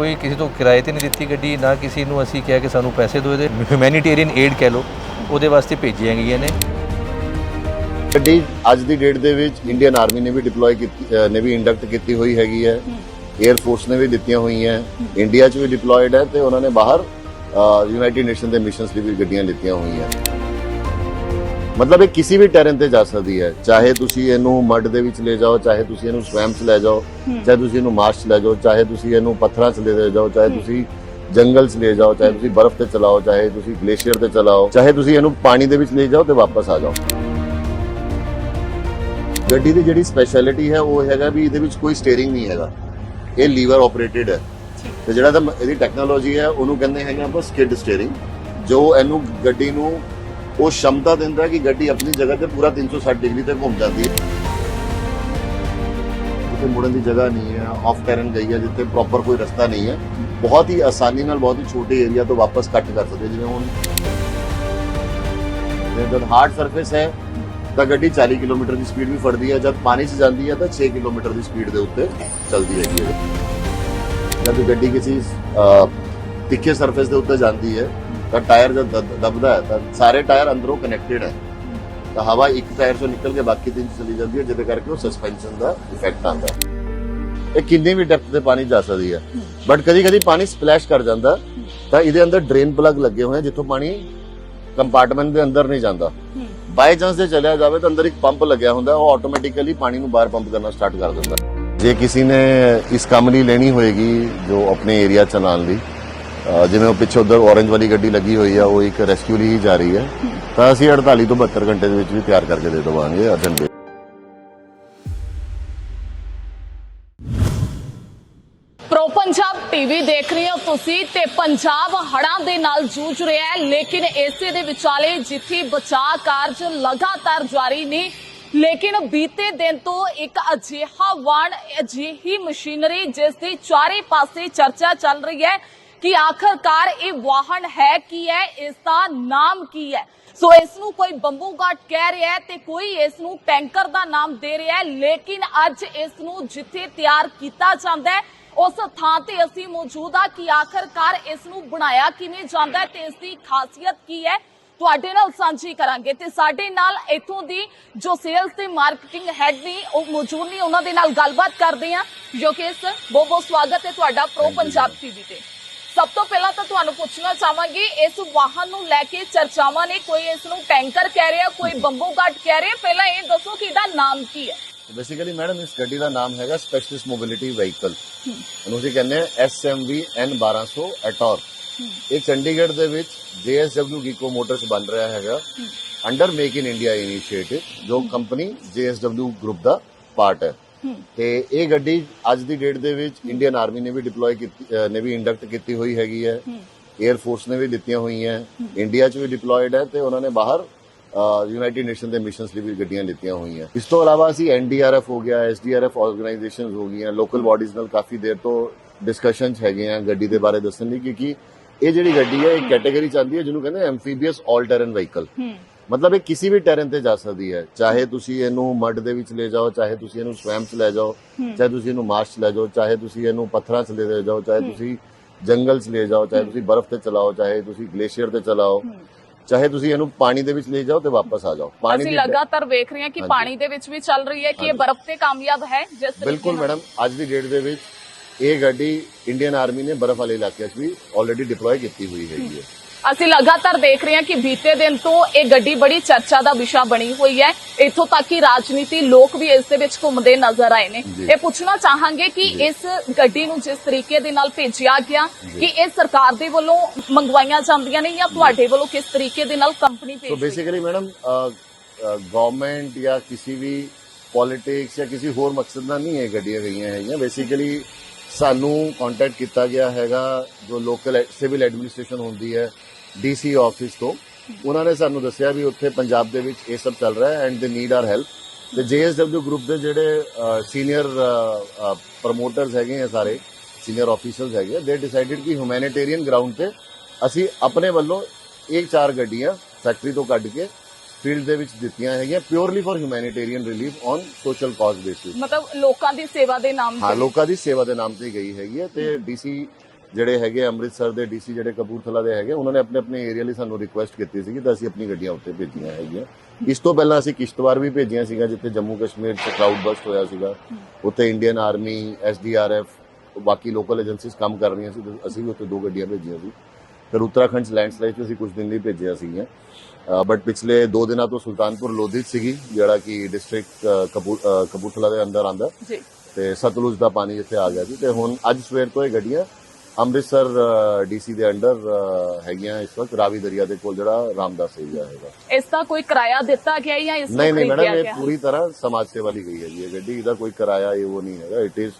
ਕੋਈ ਕਿਸੇ ਤੋਂ ਕਿਰਾਏ ਤੇ ਨਹੀਂ ਦਿੱਤੀ ਗੱਡੀ, ਨਾ ਕਿਸੇ ਨੂੰ ਅਸੀਂ ਕਿਹਾ ਕਿ ਸਾਨੂੰ ਪੈਸੇ ਦਿਓ ਇਹਦੇ। ਹਿਊਮੈਨਿਟੇਰੀਅਨ ਏਡ ਕਹਿ ਲਓ, ਉਹਦੇ ਵਾਸਤੇ ਭੇਜੀਆਂ ਗਈਆਂ ਨੇ। ਗੱਡੀ ਅੱਜ ਦੀ ਡੇਟ ਦੇ ਵਿੱਚ ਇੰਡੀਅਨ ਆਰਮੀ ਨੇ ਵੀ ਡਿਪਲੋਏ ਕੀਤੀ, ਅਹ, ਨੇ ਵੀ ਇੰਡਕਟ ਕੀਤੀ ਹੋਈ ਹੈਗੀ ਹੈ। 에ਅਰ ਫੋਰਸ ਨੇ ਵੀ ਦਿੱਤੀਆਂ ਹੋਈਆਂ। ਇੰਡੀਆ 'ਚ ਵੀ ਡਿਪਲੋਇਡ ਹੈ ਤੇ ਉਹਨਾਂ ਨੇ ਬਾਹਰ ਯੂਨਾਈਟਿਡ ਨੇਸ਼ਨ ਦੇ ਮਿਸ਼ਨਸ ਲਈ ਵੀ ਗੱਡੀਆਂ ਲਿੱਤੀਆਂ ਹੋਈਆਂ। ਮਤਲਬ ਇਹ ਕਿਸੇ ਵੀ ਟੈਰਨ ਤੇ ਜਾ ਸਕਦੀ ਹੈ। ਚਾਹੇ ਤੁਸੀਂ ਇਹਨੂੰ ਮੱਡ ਦੇ ਵਿੱਚ ਲੈ ਜਾਓ ਚਾਹੇ ਤੁਸੀਂ ਇਹਨੂੰ ਸਵੈਮ 'ਚ ਲੈ ਜਾਓ ਚਾਹੇ ਤੁਸੀਂ ਇਹਨੂੰ ਮਾਰਸ਼ ਲੈ ਜਾਓ ਚਾਹੇ ਤੁਸੀਂ ਇਹਨੂੰ ਪੱਥਰਾਂ 'ਚ ਲੈ ਜਾਓ ਚਾਹੇ ਤੁਸੀਂ ਜੰਗਲ 'ਚ ਲੈ ਜਾਓ ਚਾਹੇ ਤੁਸੀਂ ਬਰਫ਼ ਤੇ ਚਲਾਓ ਚਾਹੇ ਤੁਸੀਂ ਗਲੇਸ਼ੀਅਰ ਤੇ ਚਲਾਓ ਚਾਹੇ ਤੁਸੀਂ ਇਹਨੂੰ ਪਾਣੀ ਦੇ ਵਿੱਚ ਲੈ ਜਾਓ ਤੇ ਵਾਪਸ ਆ ਜਾਓ। ਗੱਡੀ ਦੀ ਜਿਹੜੀ ਸਪੈਸ਼ਲਿਟੀ ਹੈ ਉਹ ਹੈਗਾ ਵੀ ਇਹਦੇ ਵਿੱਚ ਕੋਈ ਸਟੀਅਰਿੰਗ ਨਹੀਂ ਹੈਗਾ। ਇਹ ਲੀਵਰ ਆਪਰੇਟਡ ਹੈ। ਤੇ ਜਿਹੜਾ ਤਾਂ ਇਹਦੀ ਟੈਕਨੋਲੋਜੀ ਹੈ ਉਹਨੂੰ ਕਹਿੰਦੇ ਹੈਗੇ ਆਪਾਂ ਸਕਿਡ ਸਟੀਅਰਿੰਗ ਜੋ ਇਹਨੂੰ ਗੱਡੀ ਨੂੰ ਉਹ ਸ਼ਮਤਾ ਦਿੰਦਾ ਹੈ ਕਿ ਗੱਡੀ ਆਪਣੀ ਜਗ੍ਹਾ ਤੇ ਪੂਰਾ 360 ਡਿਗਰੀ ਤੇ ਘੁੰਮ ਜਾਂਦੀ ਹੈ ਜਿੱਥੇ ਮੁੜਨ ਦੀ ਜਗ੍ਹਾ ਨਹੀਂ ਹੈ ਆਫ ਟੈਰਨ ਗਈ ਹੈ ਜਿੱਥੇ ਪ੍ਰੋਪਰ ਕੋਈ ਰਸਤਾ ਨਹੀਂ ਹੈ ਬਹੁਤ ਹੀ ਆਸਾਨੀ ਨਾਲ ਬਹੁਤ ਹੀ ਛੋਟੇ ਏਰੀਆ ਤੋਂ ਵਾਪਸ ਕੱਟ ਕਰ ਸਕਦੇ ਜਿਵੇਂ ਹੁਣ ਜੇ ਜਦ ਹਾਰਡ ਸਰਫੇਸ ਹੈ ਤਾਂ ਗੱਡੀ 40 ਕਿਲੋਮੀਟਰ ਦੀ ਸਪੀਡ ਵੀ ਫੜਦੀ ਹੈ ਜਦ ਪਾਣੀ 'ਚ ਜਾਂਦੀ ਹੈ ਤਾਂ 6 ਕਿਲੋਮੀਟਰ ਦੀ ਸਪੀਡ ਦੇ ਉੱਤੇ ਚੱਲਦੀ ਹੈਗੀ ਹੈ ਜਦ ਗੱਡੀ ਕਿਸੇ ਅਹ, ਤਿੱਖੇ ਸਰਫੇਸ ਦੇ ਉੱਤੇ ਜਾਂਦੀ ਹੈ ਤਾਂ ਟਾਇਰ ਜਦ ਦਬਦਾ ਹੈ ਤਾਂ ਸਾਰੇ ਟਾਇਰ ਅੰਦਰੋਂ ਕਨੈਕਟਡ ਹੈ। ਤਾਂ ਹਵਾ ਇੱਕ ਟਾਇਰ ਤੋਂ ਨਿਕਲ ਕੇ ਬਾਕੀ ਤਿੰਨ ਚਲੀ ਜਾਂਦੀ ਹੈ, ਜਿਹਦੇ ਕਰਕੇ ਉਹ ਸਸਪੈਂਸ਼ਨ ਦਾ ਇਫੈਕਟ ਆਉਂਦਾ ਇਹ ਕਿੰਨੀ ਵੀ ਡੈਪਥ ਤੇ ਪਾਣੀ ਜਾ ਸਕਦੀ ਹੈ। ਬਟ ਕਦੀ ਕਦੀ ਪਾਣੀ ਸਪਲੈਸ਼ ਕਰ ਜਾਂਦਾ ਤਾਂ ਇਹਦੇ ਅੰਦਰ ਡਰੇਨ ਪਲੱਗ ਲੱਗੇ ਹੋਏ ਜਿੱਥੋਂ ਪਾਣੀ ਕੰਪਾਰਟਮੈਂਟ ਦੇ ਅੰਦਰ ਨਹੀਂ ਜਾਂਦਾ। ਬਾਈ ਚਾਂਸ ਜੇ ਚਲਿਆ ਜਾਵੇ ਤਾਂ ਅੰਦਰ ਇੱਕ ਪੰਪ ਲੱਗਿਆ ਹੁੰਦਾ, ਉਹ ਆਟੋਮੈਟਿਕਲੀ ਪਾਣੀ ਨੂੰ ਬਾਹਰ ਪੰਪ ਕਰਨਾ ਸਟਾਰਟ ਕਰ ਦਿੰਦਾ ਜੇ ਕਿਸੇ ਨੇ ਇਸ ਕੰਮ ਲਈ ਲੈਣੀ ਹੋਏਗੀ ਜੋ ਆਪਣੇ ਏਰੀਆ ਚਲਾਉਣ ਲਈ ਜਿਵੇਂ ਉਹ ਪਿੱਛੇ ਉਧਰ orange ਵਾਲੀ ਗੱਡੀ ਲੱਗੀ ਹੋਈ ਆ, ਉਹ ਇੱਕ ਰੈਸਕਿਊ ਲਈ ਜਾ ਰਹੀ ਹੈ। ਤਾਂ ਅਸੀਂ 48 ਤੋਂ 72 ਘੰਟੇ ਦੇ ਵਿੱਚ ਵੀ ਤਿਆਰ ਕਰਕੇ ਦੇ ਦੇਵਾਂਗੇ ਅਰਜਨ ਪ੍ਰੋ ਪੰਜਾਬ ਟੀਵੀ ਦੇਖ ਰਹੇ ਹੋ ਤੁਸੀਂ ਤੇ ਪੰਜਾਬ ਹੜ੍ਹਾਂ ਦੇ ਨਾਲ ਜੂਝ ਰਿਹਾ ਹੈ, ਲੇਕਿਨ ਇਸੇ ਦੇ ਵਿਚਾਲੇ ਜਿੱਥੇ ਬਚਾਅ ਕਾਰਜ ਲਗਾਤਾਰ ਜਾਰੀ ਨੇ, ਲੇਕਿਨ ਬੀਤੇ ਦਿਨ ਤੋਂ ਇੱਕ ਅਜਿਹਾ ਵਾਣ, ਅਜਿਹੀ ਮਸ਼ੀਨਰੀ ਜਿਸ ਦੀ ਚਾਰੇ ਪਾਸੇ ਚਰਚਾ ਚੱਲ ਰਹੀ ਹੈ ਕਿ ਆਖਰਕਾਰ ਇਹ ਵਾਹਨ ਹੈ ਕੀ ਹੈ? ਇਸ ਦਾ ਨਾਮ ਕੀ ਹੈ? ਸੋ ਇਸ ਨੂੰ ਕੋਈ ਬੰਬੂ ਘਾਟ ਕਹਿ ਰਿਹਾ ਹੈ ਤੇ ਕੋਈ ਇਸ ਨੂੰ ਟੈਂਕਰ ਦਾ ਨਾਮ ਦੇ ਰਿਹਾ ਹੈ। ਲੇਕਿਨ ਅੱਜ ਇਸ ਨੂੰ ਜਿੱਥੇ ਤਿਆਰ ਕੀਤਾ ਜਾਂਦਾ ਹੈ ਉਸ ਥਾਂ ਤੇ ਅਸੀਂ ਮੌਜੂਦ ਆ ਕਿ ਆਖਰਕਾਰ ਇਸ ਨੂੰ ਬਣਾਇਆ ਕਿਵੇਂ ਜਾਂਦਾ ਤੇ ਇਸ ਦੀ ਖਾਸੀਅਤ ਕੀ ਹੈ? ਤੁਹਾਡੇ ਨਾਲ ਸਾਂਝੀ ਕਰਾਂਗੇ ਤੇ ਸਾਡੇ ਨਾਲ ਇਥੋਂ ਦੀ ਜੋ ਸੇਲਸ ਤੇ ਮਾਰਕੀਟਿੰਗ ਹੈਡ ਨੇ ਉਹ ਮੌਜੂਦ ਨੇ ਉਹਨਾਂ ਦੇ ਨਾਲ ਗੱਲਬਾਤ ਕਰਦੇ ਹਾਂ ਜੋ ਕਿ ਇਸ ਬਹੁਤ ਬਹੁਤ ਸਵਾਗਤ ਹੈ ਤੁਹਾਡਾ ਪ੍ਰੋ ਪੰਜਾਬ ਟੀਵੀ ਤੇ। ਸਭ ਤੋਂ ਪਹਿਲਾਂ ਤਾਂ ਤੁਹਾਨੂੰ ਪੁੱਛਣਾ ਚਾਹਾਂਗੀ ਇਸ ਵਾਹਨ ਨੂੰ ਲੈ ਕੇ ਚਰਚਾਵਾਂ ਨੇ ਕੋਈ ਇਸ ਨੂੰ ਟੈਂਕਰ ਕਹਿ ਰਿਹਾ ਕੋਈ ਬੰਬੂ ਘਾਟ ਕਹਿ ਰਿਹਾ ਪਹਿਲਾਂ ਇਹ ਦੱਸੋ ਕਿ ਇਹਦਾ ਨਾਮ ਕੀ ਹੈ? ਬੇਸਿਕਲੀ ਮੈਡਮ ਇਸ ਗੱਡੀ ਦਾ ਨਾਮ ਹੈਗਾ ਸਪੈਸ਼ਲਿਸਟ ਮੋਬਿਲਿਟੀ ਵਹੀਕਲ ਇਹਨੂੰ ਅਸੀਂ ਕਹਿੰਦੇ ਆ SMV N1200 ਐਟੋਰ ਇਹ ਚੰਡੀਗੜ੍ਹ ਦੇ ਵਿੱਚ JSW ਗੀਕੋ ਮੋਟਰਸ ਬਣ ਰਿਹਾ ਹੈਗਾ। Under make in India initiative ਜੋ ਕੰਪਨੀ JSW ਗਰੁੱਪ ਦਾ ਪਾਰਟ ਹੈ। ਤੇ ਇਹ ਗੱਡੀ ਅੱਜ ਦੀ ਡੇਟ ਦੇ ਵਿੱਚ ਇੰਡੀਅਨ ਆਰਮੀ ਨੇ ਵੀ ਡਿਪਲੋਏ ਕੀਤੀ ਨੇ ਵੀ ਇੰਡਕਟ ਕੀਤੀ ਹੋਈ ਹੈਗੀ ਹੈ। 에ਅਰ ਫੋਰਸ ਨੇ ਵੀ ਦਿੱਤੀਆਂ ਹੋਈਆਂ। ਇੰਡੀਆ 'ਚ ਵੀ ਡਿਪਲੋਇਡ ਹੈ ਤੇ ਉਹਨਾਂ ਨੇ ਬਾਹਰ ਯੂਨਾਈਟਿਡ ਨੇਸ਼ਨ ਦੇ ਮਿਸ਼ਨਸ ਲਈ ਵੀ ਗੱਡੀਆਂ ਲਿੱਤੀਆਂ ਹੋਈਆਂ। ਇਸ ਤੋਂ ਇਲਾਵਾ ਅਸੀਂ ਐਨਡੀਆਰਐਫ ਹੋ ਗਿਆ ਐਸਡੀਆਰਐਫ ਆਰਗੇਨਾਈਜੇਸ਼ਨਸ ਹੋ ਗਈਆਂ ਲੋਕਲ ਬਾਡੀਜ਼ ਨਾਲ ਕਾਫੀ ਦੇਰ ਤੋਂ ਡਿਸਕਸ਼ਨਸ ਹੈਗੇ ਆ ਗੱਡੀ ਦੇ ਬਾਰੇ ਦੱਸਣ ਲਈ, ਕਿਉਂਕਿ ਇਹ ਜਿਹੜੀ ਗੱਡੀ ਹੈ ਇੱਕ ਕੈਟਾਗਰੀ ਚ ਆਉਂਦੀ ਹੈ, ਜਿਹਨੂੰ ਕਹਿੰਦੇ ਐਮਫੀਬੀਅਸ ਆਲ ਟਰਨ ਵਹੀਕਲ ਮਤਲਬ ਇਹ ਕਿਸੇ ਵੀ ਟੈਰਨ ਤੇ ਜਾ ਸਕਦੀ ਹੈ। ਚਾਹੇ ਤੁਸੀਂ ਇਹਨੂੰ ਮੱਡ ਦੇ ਵਿੱਚ ਲੈ ਜਾਓ ਚਾਹੇ ਤੁਸੀਂ ਇਹਨੂੰ ਸਵੈਮ 'ਚ ਲੈ ਜਾਓ ਚਾਹੇ ਤੁਸੀਂ ਇਹਨੂੰ ਮਾਰਸ਼ 'ਚ ਲੈ ਜਾਓ ਚਾਹੇ ਤੁਸੀਂ ਇਹਨੂੰ ਪੱਥਰਾਂ 'ਚ ਲੈ ਜਾਓ ਚਾਹੇ ਤੁਸੀਂ ਜੰਗਲ 'ਚ ਲੈ ਜਾਓ ਚਾਹੇ ਤੁਸੀਂ ਬਰਫ਼ ਤੇ ਚਲਾਓ ਚਾਹੇ ਤੁਸੀਂ ਗਲੇਸ਼ੀਅਰ ਤੇ ਚਲਾਓ ਚਾਹੇ ਤੁਸੀਂ ਇਹਨੂੰ ਪਾਣੀ ਦੇ ਵਿੱਚ ਲੈ ਜਾਓ ਤੇ ਵਾਪਸ ਆ ਜਾਓ। ਪਾਣੀ ਅਸੀਂ ਲਗਾਤਾਰ ਵੇਖ ਰਹੇ ਹਾਂ ਕਿ। ਪਾਣੀ ਦੇ ਵਿੱਚ ਵੀ ਚੱਲ ਰਹੀ ਹੈ ਕਿ ਇਹ ਬਰਫ਼ ਤੇ ਕਾਮਯਾਬ ਹੈ ਜਿਸ ਬਿਲਕੁਲ ਮੈਡਮ ਅੱਜ ਦੀ ਡੇਟ ਦੇ ਵਿੱਚ ਇਹ ਗੱਡੀ ਇੰਡੀਅਨ ਆਰਮੀ ਨੇ ਬਰਫ਼ ਵਾਲੇ ਇਲਾਕਿਆਂ 'ਚ ਵੀ ਆਲਰੇਡੀ ਡਿਪਲੋਏ ਕੀਤੀ ਹੋਈ ਹੈਗੀ ਹੈ। ਅਸੀਂ ਲਗਾਤਾਰ ਦੇਖ ਰਹੇ ਹਾਂ ਕਿ ਬੀਤੇ ਦਿਨ ਤੋਂ ਇਹ ਗੱਡੀ ਬੜੀ ਚਰਚਾ ਦਾ ਵਿਸ਼ਾ ਬਣੀ ਹੋਈ ਹੈ। ਇੱਥੋਂ ਤੱਕ ਕਿ ਰਾਜਨੀਤੀ ਲੋਕ ਵੀ ਇਸ ਦੇ ਵਿੱਚ ਘੁੰਮਦੇ ਨਜ਼ਰ ਆਏ ਨੇ। ਇਹ ਪੁੱਛਣਾ ਚਾਹਾਂਗੇ ਕਿ ਇਸ ਗੱਡੀ ਨੂੰ ਜਿਸ ਤਰੀਕੇ ਦੇ ਨਾਲ ਭੇਜਿਆ ਗਿਆ ਕਿ ਇਹ ਸਰਕਾਰ ਦੇ ਵੱਲੋਂ ਮੰਗਵਾਈਆਂ ਜਾਂਦੀਆਂ ਨੇ ਜਾਂ ਤੁਹਾਡੇ ਵੱਲੋਂ ਕਿਸ ਤਰੀਕੇ ਦੇ ਨਾਲ ਕੰਪਨੀ ਸੋ ਭੇਜ ਹੈ ਬੇਸਿਕਲੀ ਮੈਡਮ ਗਵਰਨਮੈਂਟ ਜਾਂ ਕਿਸੇ ਵੀ ਪੋਲਿਟਿਕਸ ਜਾਂ ਕਿਸੇ ਹੋਰ ਮਕਸਦ ਨਾਲ ਨਹੀਂ ਇਹ ਗੱਡੀਆਂ ਗਈਆਂ ਹੈਗੀਆਂ। ਬੇਸਿਕਲੀ ਸਾਨੂੰ ਕੰਟੈਕਟ ਕੀਤਾ ਗਿਆ ਹੈਗਾ, ਜੋ ਲੋਕਲ ਸਿਵਲ ਐਡਮਿਨਿਸਟ੍ਰੇਸ਼ਨ ਹੁੰਦੀ ਹੈ ਡੀਸੀ ਆਫਿਸ ਤੋਂ। ਉਹਨਾਂ ਨੇ ਸਾਨੂੰ ਦੱਸਿਆ ਵੀ ਉੱਥੇ ਪੰਜਾਬ ਦੇ ਵਿੱਚ ਇਹ ਸਭ ਚੱਲ ਰਿਹਾ ਹੈ ਐਂਡ ਦੇ ਨੀਡ ਆਰ ਹੈਲਪ ਤੇ ਜੇਐਸਡਬਲਯੂ ਗਰੁੱਪ ਦੇ ਜਿਹੜੇ ਸੀਨੀਅਰ ਪ੍ਰਮੋਟਰਸ ਹੈਗੇ ਆ ਸਾਰੇ ਸੀਨੀਅਰ ਆਫੀਸਰਸ ਹੈਗੇ ਆ ਦੇ ਡਿਸਾਈਡਡ ਕਿ ਹਿਊਮੈਨਿਟੇਰੀਅਨ ਗਰਾਊਂਡ ਤੇ ਅਸੀਂ ਆਪਣੇ ਵੱਲੋਂ ਇੱਕ ਚਾਰ ਗੱਡੀਆਂ ਫੈਕਟਰੀ ਤੋਂ ਕੱਢ ਕੇ ਫੀਲਡ ਦੇ ਵਿੱਚ ਦਿੱਤੀਆਂ ਹੈਗੀਆਂ purely for humanitarian relief on social cause basis ਮਤਲਬ ਲੋਕਾਂ ਦੀ ਸੇਵਾ ਦੇ ਨਾਮ ਹਾਂ ਤੇ ਲੋਕਾਂ ਦੀ ਸੇਵਾ ਦੇ ਨਾਮ ਤੇ ਗਈ ਹੈਗੀ ਹੈ ਤੇ ਡੀਸੀ ਜਿਹੜੇ ਹੈਗੇ ਅੰਮ੍ਰਿਤਸਰ ਦੇ ਡੀਸੀ ਜਿਹੜੇ ਕਪੂਰਥਲਾ ਦੇ ਹੈਗੇ ਉਹਨਾਂ ਨੇ ਆਪਣੇ ਆਪਣੇ ਏਰੀਆ ਲਈ ਸਾਨੂੰ ਰਿਕੁਐਸਟ ਕੀਤੀ ਸੀ ਤਾਂ ਅਸੀਂ ਆਪਣੀ ਗੱਡੀਆਂ ਉੱਤੇ ਭੇਜੀਆਂ ਹੈਗੀਆਂ। ਇਸ ਤੋਂ ਪਹਿਲਾਂ ਅਸੀਂ ਕਿਸ਼ਤਵਾੜ ਵੀ ਭੇਜੀਆਂ ਸੀਗਾ ਜਿੱਥੇ ਜੰਮੂ ਕਸ਼ਮੀਰ 'ਚ ਕਰਾਊਡ ਬਸਟ ਹੋਇਆ ਸੀਗਾ। ਉੱਥੇ ਇੰਡੀਅਨ ਆਰਮੀ ਐਸਡੀਆਰਐਫ ਬਾਕੀ ਲੋਕਲ ਏਜੰਸੀਜ਼ ਕੰਮ ਕਰ ਰਹੀਆਂ ਸੀ ਅਸੀਂ ਵੀ ਉੱਥੇ ਦੋ ਗੱਡੀਆਂ ਭੇਜੀਆਂ ਸੀ। ਫਿਰ ਉੱਤਰਾਖੰਡ ਲੈਂਡਸਲਾਈਡ 'ਚ ਅਸੀਂ ਕੁਝ ਦਿਨ ਲਈ ਭੇਜਿਆ ਸੀਗੀਆਂ। ਬਟ ਪਿਛਲੇ 2 ਦਿਨਾਂ ਤੋਂ ਸੁਲਤਾਨਪੁਰ ਲੋਧੀ ਸੀਗੀ ਜਿਹੜਾ ਕਿ ਡਿਸਟ੍ਰਿਕਟ ਕਪੂਰਥਲਾ ਦੇ ਅੰਦਰ ਆਂਦਾ ਜੀ। ਤੇ ਸਤਲੁਜ ਦਾ ਪਾਣੀ ਇੱਥੇ ਆ ਗਿਆ ਸੀ ਤੇ ਹੁਣ ਅੱਜ ਸਵੇਰ ਤੋਂ ਇਹ ਗੱਡੀਆਂ ਅੰਮ੍ਰਿਤਸਰ ਡੀਸੀ ਦੇ ਅੰਡਰ ਹੈਗੀਆਂ ਇਸ ਵਕਤ। ਰਾਵੀ ਦਰਿਆ ਦੇ ਕੋਲ ਜਿਹੜਾ ਰਾਮਦਾਸ ਏਰੀਆ ਹੈਗਾ। ਇਸ ਦਾ ਕੋਈ ਕਿਰਾਇਆ ਦਿੱਤਾ ਗਿਆ ਜਾਂ ਇਸ ਨੂੰ ਨਹੀਂ ਨਹੀਂ ਮੈਡਮ ਇਹ ਪੂਰੀ ਤਰ੍ਹਾਂ ਸਮਾਜ ਸੇਵਾ ਲਈ ਗਈ ਹੈ ਜੀ। ਇਹ ਗੱਡੀ ਇਹਦਾ ਕੋਈ ਕਿਰਾਇਆ ਇਹ ਉਹ ਨਹੀਂ ਹੈਗਾ। ਇਟ ਇਜ਼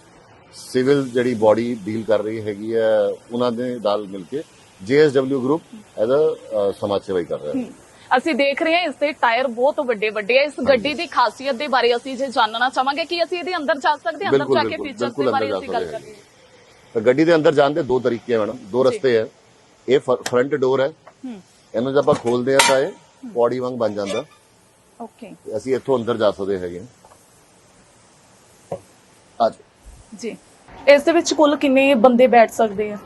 ਸਿਵਲ ਜਿਹੜੀ ਬਾਡੀ ਡੀਲ ਕਰ ਰਹੀ ਹੈਗੀ ਹੈ ਉਹਨਾਂ ਦੇ ਨਾਲ ਮਿਲ ਕੇ ਜੀਐਸਡਬਲਯੂ ਗਰੁੱਪ ਐਜ਼ ਅ ਸਮਾਜ ਸੇਵਾ ਹੀ ਕਰ ਰਿਹਾ ਹੈ। ਅਸੀਂ ਦੇਖ ਰਹੇ ਹਾਂ ਇਸ ਦੇ ਟਾਇਰ ਬਹੁਤ ਵੱਡੇ ਵੱਡੇ ਆ। ਇਸ ਗੱਡੀ ਦੀ ਖਾਸੀਅਤ ਦੇ ਬਾਰੇ ਅਸੀਂ ਜੇ ਜਾਣਨਾ ਚਾਹਾਂਗੇ ਕਿ ਅਸੀਂ ਇਹਦੇ ਅੰਦਰ ਜਾ ਸਕਦੇ ਹਾਂ ਅੰਦਰ ਜਾ ਕੇ ਫੀਚਰਸ ਦੇ ਬਾਰੇ ਅਸੀਂ ਗੱਲ ਕਰੀਏ ਤਾਂ ਗੱਡੀ ਦੇ ਅੰਦਰ ਜਾਣ ਦੇ ਦੋ ਤਰੀਕੇ ਹੈ ਮੈਡਮ। ਦੋ ਰਸਤੇ ਹੈ ਇਹ ਫਰੰਟ ਡੋਰ ਹੈ। ਇਹਨੂੰ ਜਦ ਆਪਾਂ ਖੋਲਦੇ ਆ ਤਾਂ ਇਹ ਪੌੜੀ ਵਾਂਗ ਬਣ ਜਾਂਦਾ। ਓਕੇ। ਅਸੀਂ ਇੱਥੋਂ ਅੰਦਰ ਜਾ ਸਕਦੇ ਹੈਗੇ ਹਾਂ। ਆ ਜੀ। ਇਸ ਦੇ ਵਿੱਚ ਕੁੱਲ ਕਿੰਨੇ ਬੰਦੇ ਬੈਠ ਸਕਦੇ ਆ?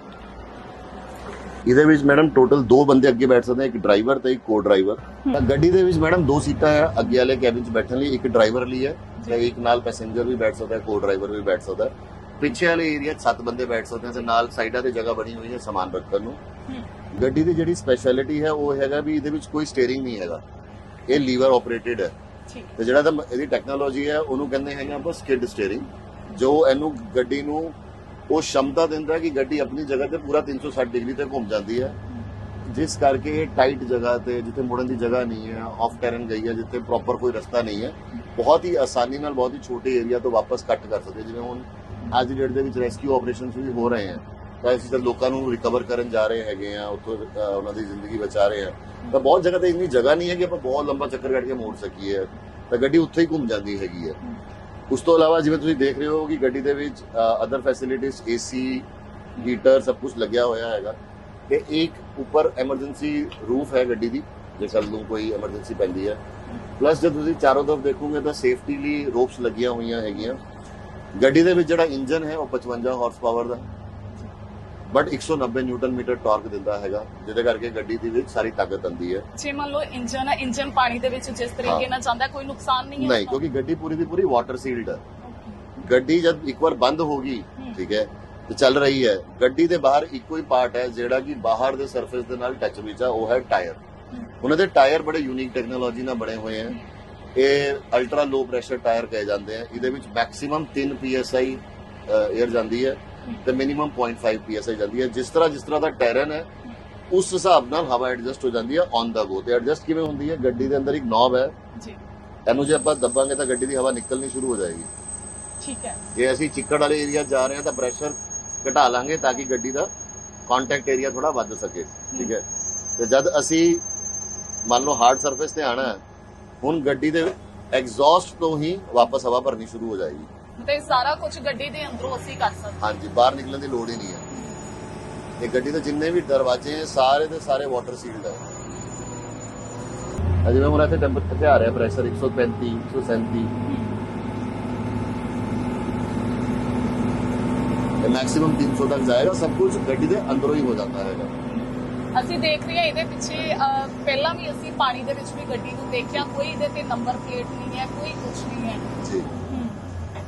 ਇਹਦੇ ਵਿੱਚ ਮੈਡਮ ਟੋਟਲ ਦੋ ਬੰਦੇ ਅੱਗੇ ਬੈਠ ਸਕਦੇ ਆ ਇੱਕ ਡਰਾਈਵਰ ਤੇ ਇੱਕ ਕੋ ਡਰਾਈਵਰ ਤਾਂ ਗੱਡੀ ਦੇ ਵਿੱਚ ਮੈਡਮ ਦੋ ਸੀਟਾਂ ਹੈ ਅੱਗੇ ਵਾਲੇ ਕੈਬਿਨ 'ਚ ਬੈਠਣ ਲਈ ਇੱਕ ਡਰਾਈਵਰ ਲਈ ਹੈ ਤੇ ਇੱਕ ਨਾਲ ਪੈਸੇਂਜਰ ਵੀ ਬੈਠ ਸਕਦਾ ਹੈ ਕੋ ਡਰਾਈਵਰ ਵੀ ਬੈਠ ਸਕਦਾ। ਹੈ ਪਿੱਛੇ ਵਾਲੇ ਏਰੀਆ 'ਚ ਸੱਤ ਬੰਦੇ ਬੈਠ ਸਕਦੇ ਆ ਤੇ ਨਾਲ ਸਾਈਡਾਂ ਤੇ ਜਗ੍ਹਾ ਬਣੀ ਹੋਈ ਹੈ ਸਮਾਨ ਰੱਖਣ ਨੂੰ। ਗੱਡੀ ਦੀ ਜਿਹੜੀ ਸਪੈਸ਼ਲਿਟੀ ਹੈ ਉਹ ਹੈਗਾ ਵੀ ਇਹਦੇ ਵਿੱਚ ਕੋਈ ਸਟੀਅਰਿੰਗ ਨਹੀਂ ਹੈਗਾ। ਇਹ ਲੀਵਰ ਆਪਰੇਟਡ ਹੈ। ਤੇ ਜਿਹੜਾ ਤਾਂ ਇਹਦੀ ਟੈਕਨੋਲੋਜੀ ਹੈ ਉਹਨੂੰ ਕਹਿੰਦੇ ਹੈਗੇ ਆਪਾਂ ਸਕਿਡ ਸਟੀਅਰਿੰਗ ਜੋ ਇਹਨੂੰ ਗੱਡੀ ਨੂੰ ਉਹ ਸ਼ਮਤਾ ਦਿੰਦਾ ਕਿ ਗੱਡੀ ਆਪਣੀ ਜਗ੍ਹਾ ਤੇ ਪੂਰਾ 360 ਡਿਗਰੀ ਤੇ ਘੁੰਮ ਜਾਂਦੀ ਹੈ। ਜਿਸ ਕਰਕੇ ਇਹ ਟਾਈਟ ਜਗ੍ਹਾ ਤੇ ਜਿੱਥੇ ਮੁੜਨ ਦੀ ਜਗ੍ਹਾ ਨਹੀਂ ਹੈ ਆਫ ਟੈਰਨ ਗਈ ਹੈ, ਜਿੱਥੇ ਪ੍ਰੋਪਰ ਕੋਈ ਰਸਤਾ ਨਹੀਂ ਹੈ, ਬਹੁਤ ਹੀ ਆਸਾਨੀ ਨਾਲ ਬਹੁਤ ਹੀ ਛੋਟੇ ਏਰੀਆ ਤੋਂ ਵਾਪਸ ਕੱਟ ਕਰ ਸਕਦੇ ਜਿਵੇਂ ਹੁਣ ਅੱਜ ਦੀ ਡੇਟ ਦੇ ਵਿੱਚ ਰੈਸਕਿਊ ਆਪਰੇਸ਼ਨਸ ਵੀ ਹੋ ਰਹੇ ਹਨ ਤਾਂ ਅਸੀਂ ਜਦ ਲੋਕਾਂ ਨੂੰ ਰਿਕਵਰ ਕਰਨ ਜਾ ਰਹੇ ਹੈਗੇ ਆ ਉੱਥੋਂ ਉਹਨਾਂ ਦੀ ਜ਼ਿੰਦਗੀ ਬਚਾ ਰਹੇ ਆ ਤਾਂ ਬਹੁਤ ਜਗ੍ਹਾ ਤੇ ਇੰਨੀ ਜਗ੍ਹਾ ਨਹੀਂ ਹੈ ਕਿ ਆਪਾਂ ਬਹੁਤ ਲੰਬਾ ਚੱਕਰ ਕੱਢ ਕੇ ਮੋੜ ਸਕੀਏ। ਤਾਂ ਗੱਡੀ ਉੱਥੇ ਹੀ ਘੁੰਮ ਜਾਂਦੀ ਹੈਗੀ ਹੈ। ਉਸ ਤੋਂ ਇਲਾਵਾ ਜਿਵੇਂ ਤੁਸੀਂ ਦੇਖ ਰਹੇ ਹੋ ਕਿ ਗੱਡੀ ਦੇ ਵਿੱਚ ਅਦਰ ਫੈਸਿਲਿਟੀਜ਼ ਏਸੀ ਹੀਟਰ ਸਭ ਕੁਝ ਲੱਗਿਆ ਹੋਇਆ ਹੈਗਾ। ਤੇ ਇੱਕ ਉੱਪਰ ਐਮਰਜੈਂਸੀ ਰੂਫ ਹੈ ਗੱਡੀ ਦੀ, ਜੇ ਕੱਲ ਨੂੰ ਕੋਈ ਐਮਰਜੈਂਸੀ ਪੈਂਦੀ ਹੈ। ਪਲੱਸ ਜੇ ਤੁਸੀਂ ਚਾਰੋਂ ਤਰਫ ਦੇਖੋਗੇ ਤਾਂ ਸੇਫਟੀ ਲਈ ਰੋਪਸ ਲੱਗੀਆਂ ਹੋਈਆਂ ਹੈਗੀਆਂ। ਗੱਡੀ ਦੇ ਵਿੱਚ ਜਿਹੜਾ ਇੰਜਨ ਹੈ ਉਹ 55 ਹਾਰਸ ਪਾਵਰ ਦਾ। ਬਟ 190 ਨਿਊਟਨ ਮੀਟਰ ਟਾਰਕ ਦਿੰਦਾ ਹੈਗਾ ਜਿਹਦੇ ਕਰਕੇ ਗੱਡੀ ਦੇ ਵਿੱਚ ਸਾਰੀ ਤਾਕਤ ਆਉਂਦੀ ਹੈ। ਜੇ ਮੰਨ ਲਓ ਇੰਜਨ ਇੰਜਨ ਪਾਣੀ ਦੇ ਵਿੱਚ ਜਿਸ ਤਰੀਕੇ ਹਾਂ। ਨਾਲ ਜਾਂਦਾ ਕੋਈ ਨੁਕਸਾਨ ਨਹੀਂ ਹੈ ਨਹੀਂ ਕਿਉਂਕਿ ਗੱਡੀ ਪੂਰੀ ਦੀ ਪੂਰੀ ਵਾਟਰ ਸੀਲਡ ਹੈ। ਗੱਡੀ ਜਦ ਇੱਕ ਵਾਰ ਬੰਦ ਹੋ ਗਈ ਠੀਕ ਹੈ ਤੇ ਚੱਲ ਰਹੀ ਹੈ ਗੱਡੀ ਦੇ ਬਾਹਰ ਇੱਕੋ ਹੀ ਪਾਰਟ ਹੈ ਜਿਹੜਾ ਕਿ ਬਾਹਰ ਦੇ ਸਰਫੇਸ ਦੇ ਨਾਲ ਟੱਚ ਵਿੱਚ ਆ ਉਹ ਹੈ ਟਾਇਰ ਉਹਨਾਂ ਦੇ ਟਾਇਰ ਬੜੇ ਯੂਨੀਕ ਟੈਕਨੋਲੋਜੀ ਨਾਲ ਬਣੇ ਹੋਏ ਹਨ ਇਹ ਅਲਟਰਾ ਲੋ ਪ੍ਰੈਸ਼ਰ ਟਾਇਰ ਕਹੇ ਜਾਂਦੇ ਆ ਇਹਦੇ ਵਿੱਚ ਮੈਕਸਿਮਮ 3 psi 에ਅਰ ਜਾਂਦੀ ਹੈ। ਤੇ ਮਿਨੀਮਮ 0.5 psi ਜਾਂਦੀ ਹੈ। ਜਿਸ ਤਰ੍ਹਾਂ ਜਿਸ ਤਰ੍ਹਾਂ ਦਾ ਟੈਰਨ ਹੈ ਉਸ ਹਿਸਾਬ ਨਾਲ ਹਵਾ ਐਡਜਸਟ ਹੋ ਜਾਂਦੀ ਹੈ ਔਨ ਦਾ ਗੋ ਤੇ ਐਡਜਸਟ ਕਿਵੇਂ ਹੁੰਦੀ ਹੈ? ਗੱਡੀ ਦੇ ਅੰਦਰ ਇੱਕ ਨੌਬ ਹੈ। ਜੀ। ਇਹਨੂੰ ਜੇ ਆਪਾਂ ਦੱਬਾਂਗੇ ਤਾਂ ਗੱਡੀ ਦੀ ਹਵਾ ਨਿਕਲਣੀ ਸ਼ੁਰੂ ਹੋ ਜਾਏਗੀ। ਠੀਕ ਹੈ। ਜੇ ਅਸੀਂ ਚਿੱਕੜ ਵਾਲੇ ਏਰੀਆ ਜਾ ਰਹੇ ਹਾਂ ਤਾਂ ਪ੍ਰੈਸ਼ਰ ਘਟਾ ਲਾਂਗੇ ਤਾਂ ਕਿ ਗੱਡੀ ਦਾ ਕੰਟੈਕਟ ਏਰੀਆ ਥੋੜਾ ਵੱਧ ਸਕੇ। ਠੀਕ ਹੈ। ਤੇ ਜਦ ਅਸੀਂ ਮੰਨ ਲਓ ਹਾਰਡ ਸਰਫੇਸ ਤੇ ਆਣਾ ਹੁਣ ਗੱਡੀ ਦੇ ਐਗਜ਼ੌਸਟ ਤੋਂ ਹੀ ਵਾਪਸ ਹਵਾ ਭਰਨੀ ਸ਼ੁਰੂ ਹੋ ਜਾਏਗੀ। ਤੇ ਸਾਰਾ ਕੁਝ ਗੱਡੀ ਦੇ ਅੰਦਰੋਂ ਅਸੀਂ ਕਰ ਸਕਦੇ। ਹਾਂਜੀ ਬਾਹਰ ਨਿਕਲਣ ਦੀ ਲੋੜ ਹੀ ਨਹੀਂ ਹੈ। ਇਹ ਗੱਡੀ ਦੇ ਜਿੰਨੇ ਵੀ ਦਰਵਾਜ਼ੇ ਹੈ ਸਾਰੇ ਦੇ ਸਾਰੇ ਵਾਟਰ ਸੀਲਡ ਹੈ। ਅਜੇ ਮੈਂ ਹੁਣ ਇੱਥੇ ਟੈਂਪਰੇਚਰ ਤੇ ਆ ਰਿਹਾ ਪ੍ਰੈਸ਼ਰ 135 137 ਤੇ ਮੈਕਸਿਮਮ 300 ਤੱਕ ਜਾਏਗਾ ਸਭ ਕੁਝ ਗੱਡੀ ਦੇ ਅੰਦਰੋਂ ਹੀ ਹੋ ਜਾਂਦਾ ਹੈਗਾ। ਅਸੀਂ ਦੇਖ ਰਹੇ ਹਾਂ ਇਹਦੇ ਪਿੱਛੇ ਪਹਿਲਾਂ ਵੀ ਅਸੀਂ ਪਾਣੀ ਦੇ ਵਿੱਚ ਵੀ ਗੱਡੀ ਨੂੰ ਦੇਖਿਆ ਕੋਈ ਇਹਦੇ ਤੇ ਨੰਬਰ ਪਲੇਟ ਨਹੀਂ ਹੈ ਕੋਈ ਕੁਝ ਨਹੀਂ ਹੈ। ਜੀ।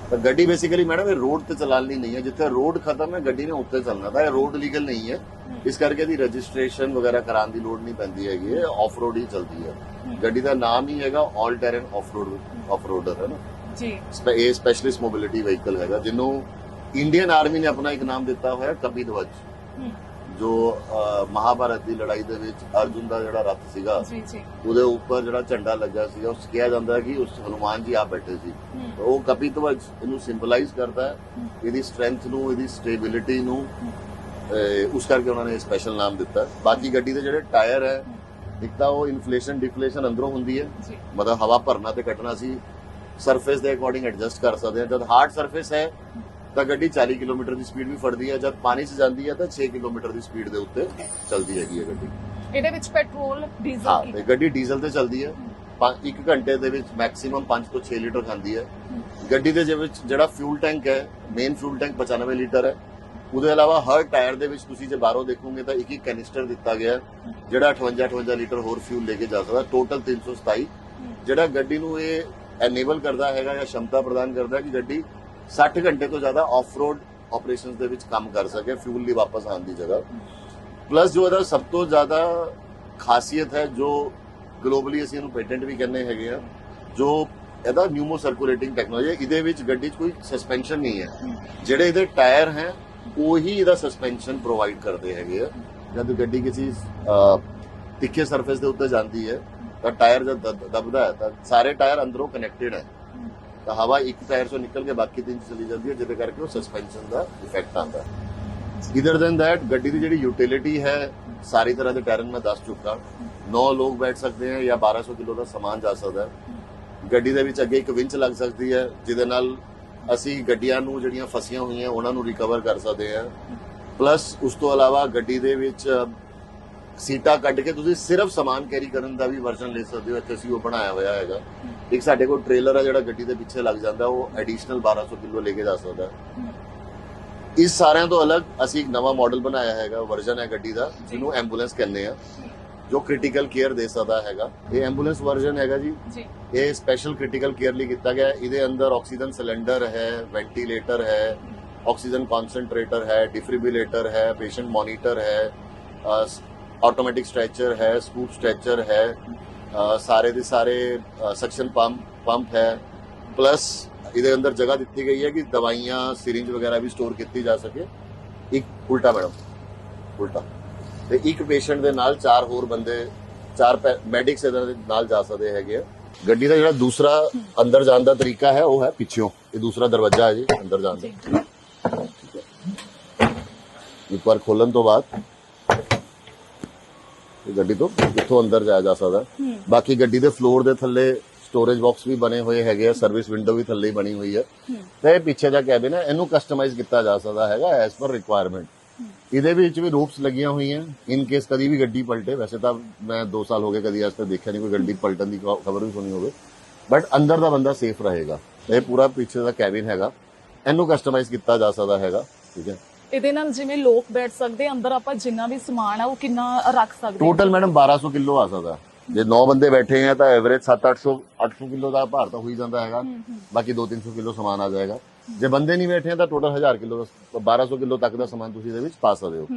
ਤਾਂ ਗੱਡੀ ਬੇਸਿਕਲੀ ਮੈਡਮ ਇਹ ਰੋਡ ਤੇ ਚਲਾਉਣੀ ਨਹੀਂ ਹੈ। ਜਿੱਥੇ ਰੋਡ ਖਤਮ ਹੈ ਗੱਡੀ ਨੇ ਉੱਤੇ ਚੱਲਣਾ। ਤਾਂ ਇਹ ਰੋਡ ਲੀਗਲ ਨਹੀਂ ਹੈ। ਇਸ ਕਰਕੇ ਦੀ ਰਜਿਸਟ੍ਰੇਸ਼ਨ ਵਗੈਰਾ ਕਰਾਉਣ ਦੀ ਲੋੜ ਨਹੀਂ ਪੈਂਦੀ ਹੈਗੀ। ਇਹ ਆਫ ਰੋਡ ਹੀ ਚੱਲਦੀ ਹੈ। ਗੱਡੀ ਦਾ ਨਾਮ ਹੀ ਹੈਗਾ all terrain off road off roader ਹੈ ਨਾ? ਜੀ। ਇਹ ਸਪੈਸ਼ਲਿਸਟ ਮੋਬਿਲਿਟੀ ਵਹੀਕਲ ਹੈਗਾ ਜਿਹਨੂੰ ਇੰਡੀਅਨ ਆਰਮੀ ਨੇ ਆਪਣਾ ਇੱਕ ਨਾਮ ਦਿੱਤਾ ਹੋਇਆ ਕਪੀ ਧਵਜ ਜੋ ਮਹਾਭਾਰਤ ਦੀ ਲੜਾਈ ਦੇ ਵਿੱਚ ਅਰਜੁਨ ਦਾ ਜਿਹੜਾ ਰੱਥ ਸੀਗਾ ਜੀ ਜੀ। ਉਹਦੇ ਉੱਪਰ ਜਿਹੜਾ ਝੰਡਾ ਲੱਗਾ ਸੀਗਾ ਉਸ ਕਿਹਾ ਜਾਂਦਾ ਕਿ ਉਸ ਹਨੂਮਾਨ ਜੀ ਆ ਬੈਠੇ ਸੀ। ਉਹ ਕਪੀ ਧਵਜ ਇਹਨੂੰ ਸਿੰਬਲਾਈਜ਼ ਕਰਦਾ ਹੈ ਇਹਦੀ ਸਟਰੈਂਥ ਨੂੰ ਇਹਦੀ ਸਟੇਬਿਲਿਟੀ ਨੂੰ ਉਸ ਕਰਕੇ ਉਹਨਾਂ ਨੇ ਸਪੈਸ਼ਲ ਨਾਮ ਦਿੱਤਾ। ਬਾਕੀ ਗੱਡੀ ਦੇ ਜਿਹੜੇ ਟਾਇਰ ਹੈ ਇੱਕ ਤਾਂ ਉਹ ਇਨਫਲੇਸ਼ਨ ਡਿਫਲੇਸ਼ਨ ਅੰਦਰੋਂ ਹੁੰਦੀ ਹੈ। ਮਤਲਬ ਹਵਾ ਭਰਨਾ ਤੇ ਕੱਟਣਾ ਸੀ। ਸਰਫੇਸ ਦੇ ਅਕੋਰਡਿੰਗ ਐਡਜਸਟ ਕਰ ਸਕਦੇ ਹਾਂ। ਜਦ ਹਾਰਡ ਸਰਫੇਸ ਹੈ। ਤਾਂ ਗੱਡੀ 40 ਕਿਲੋਮੀਟਰ ਦੀ ਸਪੀਡ ਵੀ ਫੜਦੀ ਹੈ ਜਦ ਪਾਣੀ 'ਚ ਜਾਂਦੀ ਹੈ ਤਾਂ 6 ਕਿਲੋਮੀਟਰ ਦੀ ਸਪੀਡ ਦੇ ਉੱਤੇ ਚੱਲਦੀ ਹੈਗੀ ਹੈ ਗੱਡੀ। ਇਹਦੇ ਵਿੱਚ ਪੈਟਰੋਲ ਡੀਜ਼ਲ ਹਾਂ ਤੇ ਗੱਡੀ ਡੀਜ਼ਲ ਤੇ ਚੱਲਦੀ ਹੈ। 1 ਘੰਟੇ ਦੇ ਵਿੱਚ ਮੈਕਸਿਮਮ 5 ਤੋਂ 6 ਲੀਟਰ ਖਾਂਦੀ ਹੈ। ਗੱਡੀ ਦੇ ਵਿੱਚ ਜਿਹੜਾ ਫਿਊਲ ਟੈਂਕ ਹੈ ਮੇਨ ਫਿਊਲ ਟੈਂਕ 95 ਲੀਟਰ ਹੈ। ਉਹਦੇ ਇਲਾਵਾ ਹਰ ਟਾਇਰ ਦੇ ਵਿੱਚ ਤੁਸੀਂ ਜੇ ਬਾਹਰੋਂ ਦੇਖੋਗੇ ਤਾਂ ਇੱਕ ਇੱਕ ਕੈਨਿਸਟਰ ਦਿੱਤਾ ਗਿਆ ਹੈ, ਜਿਹੜਾ 58 58 ਲੀਟਰ ਹੋਰ ਫਿਊਲ ਲੈ ਕੇ ਜਾ ਸਕਦਾ ਟੋਟਲ 327 ਜਿਹੜਾ ਗੱਡੀ ਨੂੰ ਇਹ ਐਨੇਬਲ ਕਰਦਾ ਹੈਗਾ ਜਾਂ ਸ਼ਮਤਾ ਪ੍ਰਦਾਨ ਕਰਦਾ ਹੈ ਕਿ ਗੱਡੀ 60 ਘੰਟੇ ਤੋਂ ਜ਼ਿਆਦਾ ਆਫ ਰੋਡ ਆਪਰੇਸ਼ਨਸ ਦੇ ਵਿੱਚ ਕੰਮ ਕਰ ਸਕੇ ਫਿਊਲ ਲਈ ਵਾਪਸ ਆਉਣ ਦੀ ਜਗ੍ਹਾ। ਪਲੱਸ ਜੋ ਇਹਦਾ ਸਭ ਤੋਂ ਜ਼ਿਆਦਾ ਖਾਸੀਅਤ ਹੈ, ਜੋ ਗਲੋਬਲੀ ਅਸੀਂ ਇਹਨੂੰ ਪੇਟੈਂਟ ਵੀ ਕਹਿੰਦੇ ਹੈਗੇ ਆ, ਜੋ ਇਹਦਾ ਨਿਊਮੋ ਸਰਕੂਲੇਟਿੰਗ ਟੈਕਨੋਲੋਜੀ ਇਹਦੇ ਵਿੱਚ ਗੱਡੀ 'ਚ ਕੋਈ ਸਸਪੈਂਸ਼ਨ ਨਹੀਂ ਹੈ। ਜਿਹੜੇ ਇਹਦੇ ਟਾਇਰ ਹੈ, ਉਹੀ ਇਹਦਾ ਸਸਪੈਂਸ਼ਨ ਪ੍ਰੋਵਾਈਡ ਕਰਦੇ ਹੈਗੇ ਆ। ਜਦ ਗੱਡੀ ਕਿਸੇ ਤਿੱਖੇ ਸਰਫੇਸ ਦੇ ਉੱਤੇ ਜਾਂਦੀ ਹੈ, ਤਾਂ ਟਾਇਰ ਜਦ ਦਬ- ਦਬਦਾ ਹੈ, ਤਾਂ ਸਾਰੇ ਟਾਇਰ ਅੰਦਰੋਂ ਕਨੈਕਟਡ ਹੈ। ਤਾਂ ਹਵਾ ਇੱਕ ਟਾਇਰ ਤੋਂ ਨਿਕਲ ਕੇ ਬਾਕੀ ਤਿੰਨ 'ਚ ਚਲੀ ਜਾਂਦੀ ਹੈ, ਜਿਹਦੇ ਕਰਕੇ ਉਹ ਸਸਪੈਂਸ਼ਨ ਦਾ ਇਫੈਕਟ ਆਉਂਦਾ ਹੈ। ਦੈਨ ਦੈਟ ਗੱਡੀ ਦੀ ਜਿਹੜੀ ਯੂਟਿਲਿਟੀ ਹੈ, ਸਾਰੀ ਤਰ੍ਹਾਂ ਦੇ ਟਾਇਰਨ ਮੈਂ ਦੱਸ ਚੁੱਕਾ। 9 ਲੋਕ ਬੈਠ ਸਕਦੇ ਹੈ ਜਾਂ 1200 ਕਿਲੋ ਦਾ ਸਮਾਨ ਜਾ ਸਕਦਾ ਹੈ। ਗੱਡੀ ਦੇ ਵਿੱਚ ਅੱਗੇ ਇੱਕ ਵਿੰਚ ਲੱਗ ਸਕਦੀ ਹੈ, ਜਿਹਦੇ ਨਾਲ ਅਸੀਂ ਗੱਡੀਆਂ ਨੂੰ ਜਿਹੜੀਆਂ ਫਸੀਆਂ ਹੋਈਆਂ, ਉਹਨਾਂ ਨੂੰ ਰਿਕਵਰ ਕਰ ਸਕਦੇ ਹਾਂ ਪਲੱਸ ਉਸ ਤੋਂ ਇਲਾਵਾ ਗੱਡੀ ਦੇ ਵਿੱਚ ਸੀਟਾਂ ਕੱਢ ਕੇ ਤੁਸੀਂ ਸਿਰਫ ਸਮਾਨ ਕੈਰੀ ਕਰਨ ਦਾ ਵੀ ਵਰਜ਼ਨ ਲੈ ਸਕਦੇ ਹੋ। ਇੱਥੇ ਅਸੀਂ ਉਹ ਬਣਾਇਆ ਹੋਇਆ ਹੈਗਾ। ਇੱਕ ਸਾਡੇ ਕੋਲ ਟ੍ਰੇਲਰ ਹੈ ਜਿਹੜਾ ਗੱਡੀ ਦੇ ਪਿੱਛੇ ਲੱਗ ਜਾਂਦਾ ਉਹ ਐਡੀਸ਼ਨਲ 1200 ਕਿਲੋ ਲੈ ਕੇ ਜਾ ਸਕਦਾ। ਇਸ ਸਾਰਿਆਂ ਤੋਂ ਅਲੱਗ ਅਸੀਂ ਇੱਕ ਨਵਾਂ ਮਾਡਲ ਬਣਾਇਆ ਹੈਗਾ ਵਰਜ਼ਨ ਹੈ ਗੱਡੀ ਦਾ ਜਿਹਨੂੰ ਐਂਬੂਲੈਂਸ ਕਹਿੰਦੇ ਆ ਜੋ ਕ੍ਰਿਟੀਕਲ ਕੇਅਰ ਦੇ ਸਕਦਾ ਹੈਗਾ। ਇਹ ਐਂਬੂਲੈਂਸ ਵਰਜ਼ਨ ਹੈਗਾ ਜੀ। ਇਹ ਸਪੈਸ਼ਲ ਕ੍ਰਿਟੀਕਲ ਕੇਅਰ ਲਈ ਕੀਤਾ ਗਿਆ। ਇਹਦੇ ਅੰਦਰ ਆਕਸੀਜਨ ਸਿਲੰਡਰ ਹੈ ਵੈਂਟੀਲੇਟਰ ਹੈ ਆਕਸੀਜਨ ਕਨਸੈਂਟਰੇਟਰ ਹੈ ਡਿਫਿਬ੍ਰਿਲੇਟਰ ਹੈ ਪੇਸ਼ੈਂਟ ਮੋਨੀਟਰ ਹੈ ਆਟੋਮੈਟਿਕ ਸਟ੍ਰੈਚਰ ਹੈ ਸਕੂਪ ਸਟ੍ਰੈਚਰ ਹੈ ਸਾਰੇ ਦੇ ਸਾਰੇ ਸਕਸ਼ਨ ਪੰਪ ਪੰਪ ਹੈ। ਪਲੱਸ ਇਹਦੇ ਅੰਦਰ ਜਗ੍ਹਾ ਦਿੱਤੀ ਗਈ ਹੈ ਕਿ ਦਵਾਈਆਂ ਸਿਰਿੰਜ ਵਗੈਰਾ ਵੀ ਸਟੋਰ ਕੀਤੀ ਜਾ ਸਕੇ। ਇੱਕ ਉਲਟਾ ਮੈਡਮ, ਉਲਟਾ। ਤੇ ਇੱਕ ਪੇਸ਼ੈਂਟ ਦੇ ਨਾਲ ਚਾਰ ਹੋਰ ਬੰਦੇ, ਚਾਰ ਮੈਡਿਕਸ ਇਹਦੇ ਨਾਲ ਜਾ ਸਕਦੇ ਹੈਗੇ ਆ। ਗੱਡੀ ਦਾ ਜਿਹੜਾ ਦੂਸਰਾ ਅੰਦਰ ਜਾਣ ਦਾ ਤਰੀਕਾ ਹੈ, ਉਹ ਹੈ ਪਿੱਛੋਂ ਇਹ ਦੂਸਰਾ ਦਰਵਾਜ਼ਾ ਹੈ ਜੀ, ਅੰਦਰ ਜਾਣ ਦਾ। ਇੱਕ ਵਾਰ ਖੋਲਣ ਤੋਂ ਬਾਅਦ ਗੱਡੀ ਤੋਂ ਇੱਥੋਂ ਅੰਦਰ ਜਾਇਆ ਜਾ ਸਕਦਾ। ਬਾਕੀ ਗੱਡੀ ਦੇ ਫਲੋਰ ਦੇ ਥੱਲੇ ਸਟੋਰੇਜ ਬਾਕਸ ਵੀ ਬਣੇ ਹੋਏ ਹੈਗੇ ਆ ਸਰਵਿਸ ਵਿੰਡੋ ਵੀ ਥੱਲੇ ਹੀ ਬਣੀ ਹੋਈ ਹੈ। ਤੇ ਇਹ ਪਿੱਛੇ ਦਾ ਕੈਬਿਨ ਹੈ ਇਹਨੂੰ ਕਸਟਮਾਈਜ਼ ਕੀਤਾ ਜਾ ਸਕਦਾ ਹੈਗਾ ਐਸ ਪਰ ਰਿਕੁਆਇਰਮੈਂਟ ਇਹਦੇ ਵਿੱਚ ਵੀ ਰੂਪਸ ਲੱਗੀਆਂ ਹੋਈਆਂ ਇਨ ਕੇਸ ਕਦੀ ਵੀ ਗੱਡੀ ਪਲਟੇ। ਵੈਸੇ ਤਾਂ ਮੈਂ 2 ਸਾਲ ਹੋ ਗਏ ਕਦੀ ਅੱਜ ਤੱਕ ਦੇਖਿਆ ਨਹੀਂ ਕੋਈ ਗੱਡੀ ਪਲਟਣ ਦੀ ਖਬਰ ਵੀ ਸੁਣੀ ਹੋਵੇ। ਬਟ ਅੰਦਰ ਦਾ ਬੰਦਾ ਸੇਫ ਰਹੇਗਾ। ਇਹ ਪੂਰਾ ਪਿੱਛੇ ਦਾ ਕੈਬਿਨ ਹੈਗਾ। ਇਹਨੂੰ ਕਸਟਮਾਈਜ਼ ਕੀਤਾ ਜਾ ਸਕਦਾ ਹੈਗਾ ਠੀਕ ਹੈ। ਇਹਦੇ ਨਾਲ ਜਿਵੇਂ ਲੋਕ ਬੈਠ ਸਕਦੇ ਅੰਦਰ ਆਪਾਂ ਜਿੰਨਾ ਵੀ ਸਮਾਨ ਆ ਉਹ ਕਿੰਨਾ ਰੱਖ ਸਕਦੇ? ਟੋਟਲ ਮੈਡਮ 1200 ਕਿਲੋ ਆ ਸਕਦਾ। ਜੇ 9 ਬੰਦੇ ਬੈਠੇ ਆ ਤਾਂ ਐਵਰੇਜ 7-800 800 ਕਿਲੋ ਦਾ ਭਾਰ ਤਾਂ ਹੋ ਹੀ। ਜਾਂਦਾ ਹੈਗਾ ਬਾਕੀ 2-300 ਕਿਲੋ ਸਮਾਨ ਆ ਜਾਏਗਾ। ਜੇ ਬੰਦੇ ਨਹੀਂ ਬੈਠੇ ਤਾਂ ਟੋਟਲ 1000 ਕਿਲੋ ਦਾ 1200 ਕਿਲੋ ਤੱਕ ਦਾ ਸਮਾਨ ਤੁਸੀਂ ਇਹਦੇ ਵਿੱਚ ਪਾ ਸਕਦੇ ਹੋ।